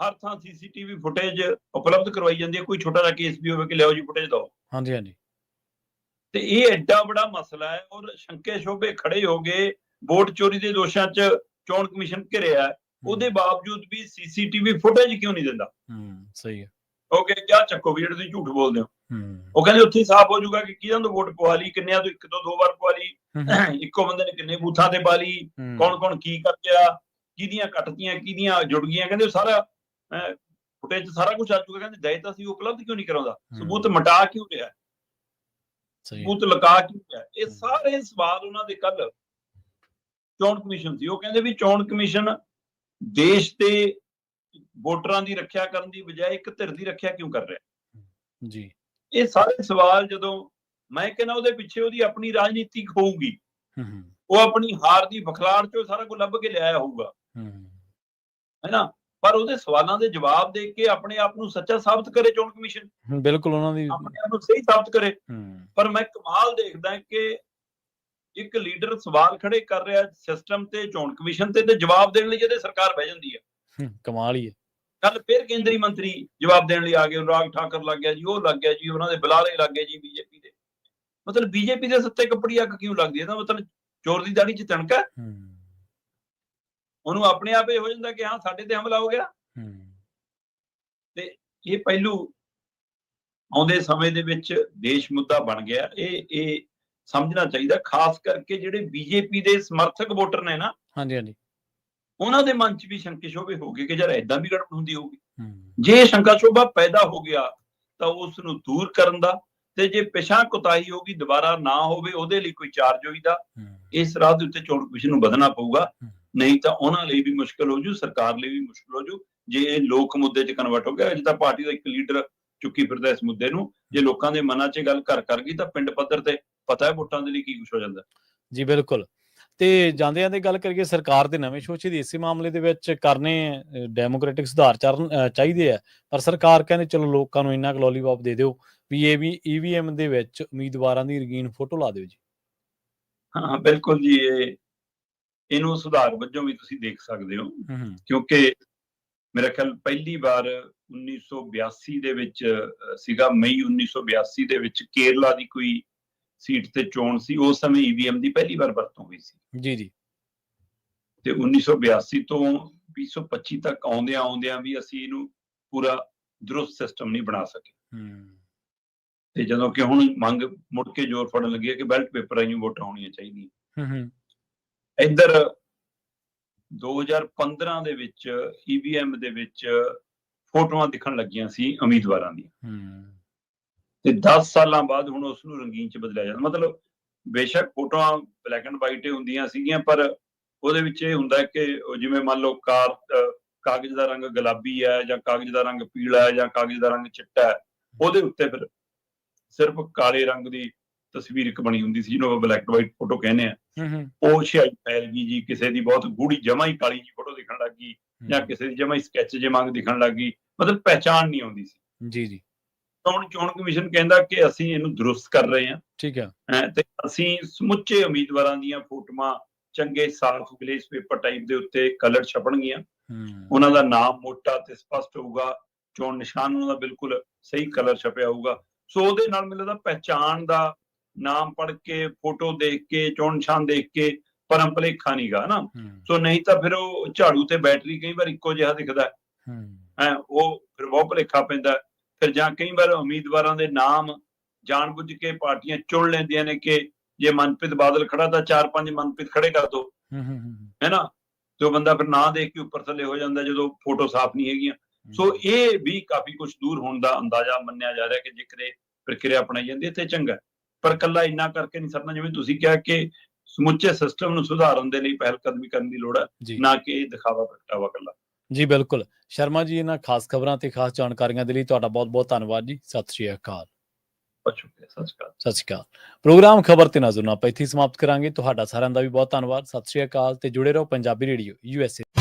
ਹਰ ਥਾਂ ਸੀਸੀਟੀਵੀ ਫੁਟੇਜ ਉਪਲਬਧ ਕਰਵਾਈ ਜਾਂਦੀ ਹੈ। ਕੋਈ ਛੋਟਾ ਜਿਹਾ ਕੇਸ ਵੀ ਹੋਵੇ ਕਿ ਲਿਆਓ ਜੀ ਫੁਟੇਜ ਦਿਓ। ਹਾਂਜੀ ਹਾਂਜੀ। ਤੇ ਇਹ ਐਡਾ ਬੜਾ ਮਸਲਾ ਹੈ ਔਰ ਸ਼ੰਕੇ ਸ਼ੋਭੇ ਖੜੇ ਹੋ ਗਏ ਵੋਟ ਚੋਰੀ ਦੇ ਦੋਸ਼ਾਂ 'ਚ ਚੋਣ ਕਮਿਸ਼ਨ ਘਿਰਿਆ ਹੈ। ਉਹਦੇ ਬਾਵਜੂਦ ਵੀ ਸੀਸੀਟੀਵੀ ਫੁਟੇਜ ਕਿਉਂ ਨਹੀਂ ਦਿੰਦਾ? ਹਮ ਸਹੀ ਹੈ। ਉਹ ਕਹੇ ਕਿਆ ਚੱਕੋ ਵੀ ਜਿਹੜੇ ਤੁਸੀਂ ਝੂਠ ਬੋਲਦੇ ਹੋ? ਉਹ ਕਹਿੰਦੇ ਉੱਥੇ ਸਾਫ਼ ਹੋ ਜਾਊਗਾ ਕਿ ਕਿਹਨਾਂ ਤੋਂ ਵੋਟ ਪਵਾ ਲਈ ਕਿੰਨਿਆਂ ਤੋਂ ਇੱਕ ਤੋਂ ਦੋ ਵਾਰ ਪਵਾ ਲਈ *clears throat* ਇੱਕੋ ਬੰਦੇ ਨੇ ਕਿੰਨੇ ਬੂਥਾਂ ਤੇ ਪਾ ਲਈ ਕੌਣ ਕੌਣ ਕੀ ਕਰ ਗਿਆ ਕਿਹਦੀਆਂ ਕੱਟਤੀਆਂ ਕਿਹਦੀਆਂ ਜੁੜ ਗਈਆਂ? ਕਹਿੰਦੇ ਸਾਰਾ ਫੁਟੇਜ ਸਾਰਾ ਕੁਝ ਆ ਚੁੱਕਾ ਕਹਿੰਦੇ ਦਏ ਤਾਂ ਸੀ ਉਪਲਬਧ ਕਿਉਂ ਨਹੀਂ ਕਰਾਉਂਦਾ? ਸਬੂਤ ਮਟਾ ਕਿਉਂ ਰਿਹਾ? ਸਬੂਤ ਲਗਾ ਕਿਉਂ ਰਿਹਾ? ਇਹ ਸਾਰੇ ਸਵਾਲ ਉਹਨਾਂ ਦੇ ਕੱਲ ਚੋਣ ਕਮਿਸ਼ਨ ਸੀ। ਉਹ ਕਹਿੰਦੇ ਵੀ ਚੋਣ ਕਮਿਸ਼ਨ ਦੇਸ਼ ਦੇ ਵੋਟਰਾਂ ਦੀ ਰੱਖਿਆ ਕਰਨ ਦੀ ਬਜਾਏ ਇੱਕ ਧਿਰ ਦੀ ਰੱਖਿਆ ਕਿਉਂ ਕਰ ਰਿਹਾ? ਜੀ। ਇਹ ਸਾਰੇ ਸਵਾਲ ਜਦੋਂ ਮੈਂ ਕਹਿੰਦਾ ਉਹਦੇ ਪਿੱਛੇ ਉਹਦੀ ਆਪਣੀ ਰਾਜਨੀਤੀ ਹੋਊਗੀ। ਉਹ ਆਪਣੀ ਹਾਰ ਦੀ ਬਖਲਾੜ ਚੋਂ ਸਾਰਾ ਕੁਝ ਲੱਭ ਕੇ ਲਿਆਇਆ ਹੋਊਗਾ। ਹੈਨਾ ਪਰ ਉਹਦੇ ਸਵਾਲਾਂ ਦੇ ਜਵਾਬ ਦੇ ਕੇ ਆਪਣੇ ਆਪ ਨੂੰ ਸੱਚਾ ਸਾਬਤ ਕਰੇ ਚੋਣ ਕਮਿਸ਼ਨ। ਬਿਲਕੁਲ ਉਹਨਾਂ ਦੀ ਆਪਣੇ ਆਪ ਨੂੰ ਸਹੀ ਸਾਬਤ ਕਰੇ। ਪਰ ਮੈਂ ਕਮਾਲ ਦੇਖਦਾ ਕਿ ਇੱਕ ਲੀਡਰ ਸਵਾਲ ਖੜੇ ਕਰ ਰਿਹਾ ਸਿਸਟਮ ਤੇ ਚੋਣ ਕਮਿਸ਼ਨ ਤੇ ਤੇ ਜਵਾਬ ਦੇਣ ਲਈ ਜਿਹਦੇ ਸਰਕਾਰ ਬਹਿ ਜਾਂਦੀ ਹੈ ਕਮਾਲ ਹੀ ਹੈ। ਕੱਲ ਫਿਰ ਕੇਂਦਰੀ ਮੰਤਰੀ ਜਵਾਬ ਦੇਣ ਲਈ ਆ ਗਏ ਰਾਗ ਠਾਕਰ ਲੱਗ ਗਿਆ ਜੀ ਉਹ ਲੱਗ ਗਿਆ ਜੀ ਉਹਨਾਂ ਦੇ ਬੁਲਾਰੇ ਲੱਗ ਗਏ ਜੀ ਬੀਜੇਪੀ ਦੇ। ਮਤਲਬ ਬੀਜੇਪੀ ਦੇ ਸੱਤੇ ਕੱਪੜੀ ਅੱਗ ਕਿਉਂ ਲੱਗਦੀ ਹੈ? ਤਾਂ ਮਤਲਬ ਚੋਰ ਦੀ ਦਾੜੀ 'ਚ ਤਣਕਾ ਉਹਨੂੰ ਆਪਣੇ ਆਪ ਇਹ ਹੋ ਜਾਂਦਾ ਕਿ ਹਾਂ ਸਾਡੇ ਤੇ ਹਮਲਾ ਹੋ ਗਿਆ। ਹਮ, ਇਹ ਪਹਿਲੂ ਆਉਂਦੇ ਸਮੇਂ ਦੇ ਵਿੱਚ ਦੇਸ਼ ਮੁੱਦਾ ਬਣ ਗਿਆ। ਇਹ ਇਹ ਸਮਝਣਾ ਚਾਹੀਦਾ ਖਾਸ ਕਰਕੇ ਜਿਹੜੇ ਬੀਜੇਪੀ ਦੇ ਸਮਰਥਕ ਵੋਟਰ ਨੇ ਨਾ ਹਾਂਜੀ ਹਾਂਜੀ। ਉਹਨਾਂ ਦੇ ਮਨ 'ਚ ਵੀ ਸ਼ੰਕੇ ਸ਼ੋਭੇ ਹੋ ਗਏ ਕਿ ਯਾਰ ਐਦਾਂ ਵੀ ਗੜਬੜ ਹੁੰਦੀ ਹੋਊਗੀ। ਜੇ ਸ਼ੰਕਾ ਸ਼ੋਭਾ ਪੈਦਾ ਹੋ ਗਿਆ ਤਾਂ ਉਸ ਨੂੰ ਦੂਰ ਕਰਨ ਦਾ ਤੇ ਜੇ ਪਿਛਾਂ ਕੁਤਾਹੀ ਹੋਗੀ ਦੁਬਾਰਾ ਨਾ ਹੋਵੇ ਉਹਦੇ ਲਈ ਕੋਈ ਚਾਰਜ ਹੋਈਦਾ ਇਸ ਰਾਹ ਦੇ ਉੱਤੇ ਚੋਣ ਕਮਿਸ਼ਨ ਨੂੰ ਵਧਣਾ ਪਊਗਾ। ਨਹੀਂ ਤਾਂ ਉਹਨਾਂ ਲਈ ਵੀ ਮੁਸ਼ਕਲ ਹੋ ਜੂ ਸਰਕਾਰ ਲਈ ਵੀ ਮੁਸ਼ਕਲ ਹੋ ਜੂ। ਜੇ ਇਹ ਲੋਕ ਮੁੱਦੇ 'ਚ ਕਨਵਰਟ ਹੋ ਗਿਆ ਅੱਜ ਤਾਂ ਪਾਰਟੀ ਦਾ ਇੱਕ ਲੀਡਰ ਚੁੱਕੀ ਫਿਰਦਾ ਇਸ ਮੁੱਦੇ ਨੂੰ। ਜੇ ਲੋਕਾਂ ਦੇ ਮਨਾਂ 'ਚ ਗੱਲ ਕਰ ਕਰ ਗਈ ਤਾਂ ਪਿੰਡ ਪੱਧਰ ਤੇ ਪਤਾ ਹੈ ਵੋਟਾਂ ਦੇ ਲਈ ਕੀ ਕੁਝ ਹੋ ਜਾਂਦਾ। ਜੀ ਬਿਲਕੁਲ। ਤੇ ਜਾਂਦੇ ਜਾਂਦੇ ਗੱਲ ਕਰੀਏ ਸਰਕਾਰ ਦੇ ਨਵੇਂ ਸੋਚੇ ਦੀ ਇਸੇ ਮਾਮਲੇ ਦੇ ਵਿੱਚ ਕਰਨੇ ਡੈਮੋਕ੍ਰੈਟਿਕ ਸੁਧਾਰ ਚਾਹੀਦੇ ਆ। ਪਰ ਸਰਕਾਰ ਕਹਿੰਦੇ ਚਲੋ ਲੋਕਾਂ ਨੂੰ ਇੰਨਾ ਕੁ ਲੋਲੀਪੌਪ ਦੇ ਦਿਓ ਵੀ ਇਹ ਵੀ ਈਵੀਐਮ ਦੇ ਵਿੱਚ ਉਮੀਦਵਾਰਾਂ ਦੀ ਰਗੀਨ ਫੋਟੋ ਲਾ ਦਿਓ ਜੀ। ਹਾਂ ਬਿਲਕੁਲ ਜੀ ਇਹ ਇਹਨੂੰ ਸੁਧਾਰ ਵਜੋਂ ਵੀ ਤੁਸੀਂ ਦੇਖ ਸਕਦੇ ਹੋ। ਕਿਉਂਕਿ ਮੇਰਾ ਖਿਆਲ ਪਹਿਲੀ ਵਾਰ 1982 ਦੇ ਵਿੱਚ ਸੀਗਾ ਮਈ 1982 ਦੇ ਵਿੱਚ ਕੇਰਲਾ ਦੀ ਕੋਈ ਸੀਟ ਤੇ ਚੋਣ ਸੀ ਉਸ ਸਮੇਂ ਈਵੀਐਮ ਦੀ ਪਹਿਲੀ ਵਾਰ ਵਰਤੋਂ ਹੋਈ ਸੀ। ਜੀ ਜੀ। ਤੇ 1982 ਤੋਂ 2025 ਤੱਕ ਆਉਂਦਿਆਂ ਆਉਂਦਿਆਂ ਵੀ ਅਸੀਂ ਇਹਨੂੰ ਪੂਰਾ ਦਰੁਸਤ ਸਿਸਟਮ ਨਹੀਂ ਬਣਾ ਸਕੇ। ਹੂੰ। ਤੇ ਜਦੋਂ ਕਿ ਹੁਣ ਮੰਗ ਮੁੜ ਕੇ ਜ਼ੋਰ ਫੜਨ ਲੱਗੀ ਹੈ ਕਿ ਬੈਲਟ ਪੇਪਰ ਰਾਹੀਂ ਵੋਟਾਂ ਹੋਣੀਆਂ ਚਾਹੀਦੀਆਂ। ਹੂੰ ਹੂੰ। ਇੱਧਰ 2015 ਦੇ ਵਿੱਚ ਈਵੀਐਮ ਦੇ ਵਿੱਚ ਫੋਟੋਆਂ ਦਿਖਣ ਲੱਗੀਆਂ ਸੀ ਉਮੀਦਵਾਰਾਂ ਦੀਆਂ। ਹੂੰ। ਤੇ 10 ਸਾਲਾਂ ਬਾਅਦ ਹੁਣ ਉਸ ਨੂੰ ਰੰਗੀਨ ਚ ਬਦਲਿਆ ਜਾਂਦਾ। ਮਤਲਬ ਬੇਸ਼ੱਕ ਫੋਟੋਆਂ ਬਲੈਕ ਐਂਡ ਵਾਈਟ ਹੀ ਹੁੰਦੀਆਂ ਸੀਗੀਆਂ ਪਰ ਉਹਦੇ ਵਿੱਚ ਇਹ ਹੁੰਦਾ ਕਿ ਜਿਵੇਂ ਮੰਨ ਲਓ ਕਾਰ ਕਾਗਜ਼ ਦਾ ਰੰਗ ਗੁਲਾਬੀ ਹੈ ਜਾਂ ਕਾਗਜ਼ ਦਾ ਰੰਗ ਪੀਲਾ ਹੈ ਜਾਂ ਕਾਗਜ਼ ਦਾ ਰੰਗ ਚਿੱਟਾ ਹੈ ਉਹਦੇ ਉੱਤੇ ਫਿਰ ਸਿਰਫ ਕਾਲੇ ਰੰਗ ਦੀ ਤਸਵੀਰ ਇੱਕ ਬਣੀ ਹੁੰਦੀ ਸੀ ਜਿਹਨੂੰ ਆਪਾਂ ਬਲੈਕ ਐਂਡ ਵਾਈਟ ਫੋਟੋ ਕਹਿੰਦੇ ਆ ਉਹ ਫੈਲ ਗਈ ਜੀ ਕਿਸੇ ਦੀ ਬਹੁਤ ਗੂੜੀ ਜਮਾ ਹੀ ਕਾਲੀ ਜੀ ਫੋਟੋ ਦਿਖਣ ਲੱਗ ਜਾਂ ਕਿਸੇ ਦੀ ਜਮਾ ਹੀ ਸਕੈਚ ਜੇ ਮੰਗ ਦਿਖਣ ਲੱਗ ਮਤਲਬ ਪਹਿਚਾਣ ਨਹੀਂ ਆਉਂਦੀ ਸੀ। ਜੀ ਜੀ। ਹੁਣ ਚੋਣ ਕਮਿਸ਼ਨ ਕਹਿੰਦਾ ਕਿ ਅਸੀਂ ਇਹਨੂੰ ਦਰੁਸਤ ਕਰ ਰਹੇ ਹਾਂ। ਠੀਕ ਹੈ। ਹੈਂ ਤੇ ਅਸੀਂ ਸਮੁੱਚੇ ਉਮੀਦਵਾਰਾਂ ਦੀਆਂ ਫੋਟੋਆਂ ਚੰਗੇ ਸਾਫ਼ ਗਲੇਸ ਪੇਪਰ ਟਾਈਪ ਦੇ ਉੱਤੇ ਕਲਰ ਛਪਣਗੀਆਂ। ਉਹਨਾਂ ਦਾ ਨਾਮ ਮੋਟਾ ਤੇ ਸਪਸ਼ਟ ਹੋਊਗਾ ਚੋਣ ਨਿਸ਼ਾਨ ਉਹਨਾਂ ਦਾ ਬਿਲਕੁਲ ਸਹੀ ਕਲਰ ਛਪਿਆ ਹੋਊਗਾ। ਸੋ ਉਹਦੇ ਨਾਲ ਮੈਨੂੰ ਲੱਗਦਾ ਪਹਿਚਾਣ ਦਾ ਨਾਮ ਪੜ੍ਹ ਕੇ ਫੋਟੋ ਦੇਖ ਕੇ ਚੋਣ ਨਿਸ਼ਾਨ ਦੇਖ ਕੇ ਪਰਮ ਭਲੇਖਾ ਨਹੀਂਗਾ ਨਾ? ਸੋ ਨਹੀਂ ਤਾਂ ਫਿਰ ਉਹ ਝਾੜੂ ਤੇ ਬੈਟਰੀ ਕਈ ਵਾਰ ਇੱਕੋ ਜਿਹਾ ਦਿਖਦਾ। ਹੈ ਉਹ ਫਿਰ ਬਹੁਤ ਭੁਲੇਖਾ ਪੈਂਦਾ। ਫਿਰ ਜਾਂ ਕਈ ਵਾਰ ਉਮੀਦਵਾਰਾਂ ਦੇ ਨਾਮ ਜਾਣਬੁੱਝ ਕੇ ਪਾਰਟੀਆਂ ਚੁਣ ਲੈਂਦੀਆਂ ਨੇ ਕਿ ਜੇ ਮਨਪ੍ਰੀਤ ਬਾਦਲ ਖੜਾ ਤਾਂ ਚਾਰ ਪੰਜ ਮਨਪ੍ਰੀਤ ਖੜੇ ਕਰ ਦੋ। ਹੂੰ ਹੂੰ ਹੈਨਾ ਤੇ ਉਹ ਬੰਦਾ ਫਿਰ ਨਾਂ ਦੇਖ ਕੇ ਉੱਪਰ ਥੱਲੇ ਹੋ ਜਾਂਦਾ ਜਦੋਂ ਫੋਟੋ ਸਾਫ਼ ਨਹੀਂ ਹੈਗੀਆਂ। ਸੋ ਇਹ ਵੀ ਕਾਫੀ ਕੁਝ ਦੂਰ ਹੋਣ ਦਾ ਅੰਦਾਜ਼ਾ ਮੰਨਿਆ ਜਾ ਰਿਹਾ ਕਿ ਜੇਕਰ ਇਹ ਪ੍ਰਕਿਰਿਆ ਅਪਣਾਈ ਜਾਂਦੀ ਹੈ ਤੇ ਚੰਗਾ। ਪਰ ਕੱਲਾ ਇੰਨਾ ਕਰਕੇ ਨਹੀਂ ਸਰਨਾ ਜਿਵੇਂ ਤੁਸੀਂ ਕਿਹਾ ਕਿ ਸਮੁੱਚੇ ਸਿਸਟਮ ਨੂੰ ਸੁਧਾਰਨ ਦੇ ਲਈ ਪਹਿਲ ਕਦਮੀ ਕਰਨ ਦੀ ਲੋੜ ਹੈ ਨਾ ਕਿ ਇਹ ਦਿਖਾਵਾ ਪ੍ਰਗਟਾਵਾ ਕੱਲਾ ਜੀ ਬਿਲਕੁਲ। ਸ਼ਰਮਾ ਜੀ ਇਹਨਾਂ ਖਾਸ ਖਬਰਾਂ ਤੇ ਖਾਸ ਜਾਣਕਾਰੀਆਂ ਦੇ ਲਈ ਤੁਹਾਡਾ ਬਹੁਤ-ਬਹੁਤ ਧੰਨਵਾਦ ਜੀ। ਸਤਿ ਸ਼੍ਰੀ ਅਕਾਲ। ਬਹੁਤ ਸ਼ੁਕਰੀਆ ਸਤਿ ਸ਼੍ਰੀ ਅਕਾਲ। ਸਤਿ ਸ਼੍ਰੀ ਅਕਾਲ। ਪ੍ਰੋਗਰਾਮ ਖਬਰ ਤੇ ਨਜ਼ਰ ਇੱਥੇ ਹੀ ਸਮਾਪਤ ਕਰਾਂਗੇ। ਤੁਹਾਡਾ ਸਾਰਿਆਂ ਦਾ ਵੀ ਬਹੁਤ ਧੰਨਵਾਦ। ਸਤਿ ਸ਼੍ਰੀ ਅਕਾਲ ਤੇ ਜੁੜੇ ਰਹੋ ਪੰਜਾਬੀ ਰੇਡੀਓ ਯੂਐਸਏ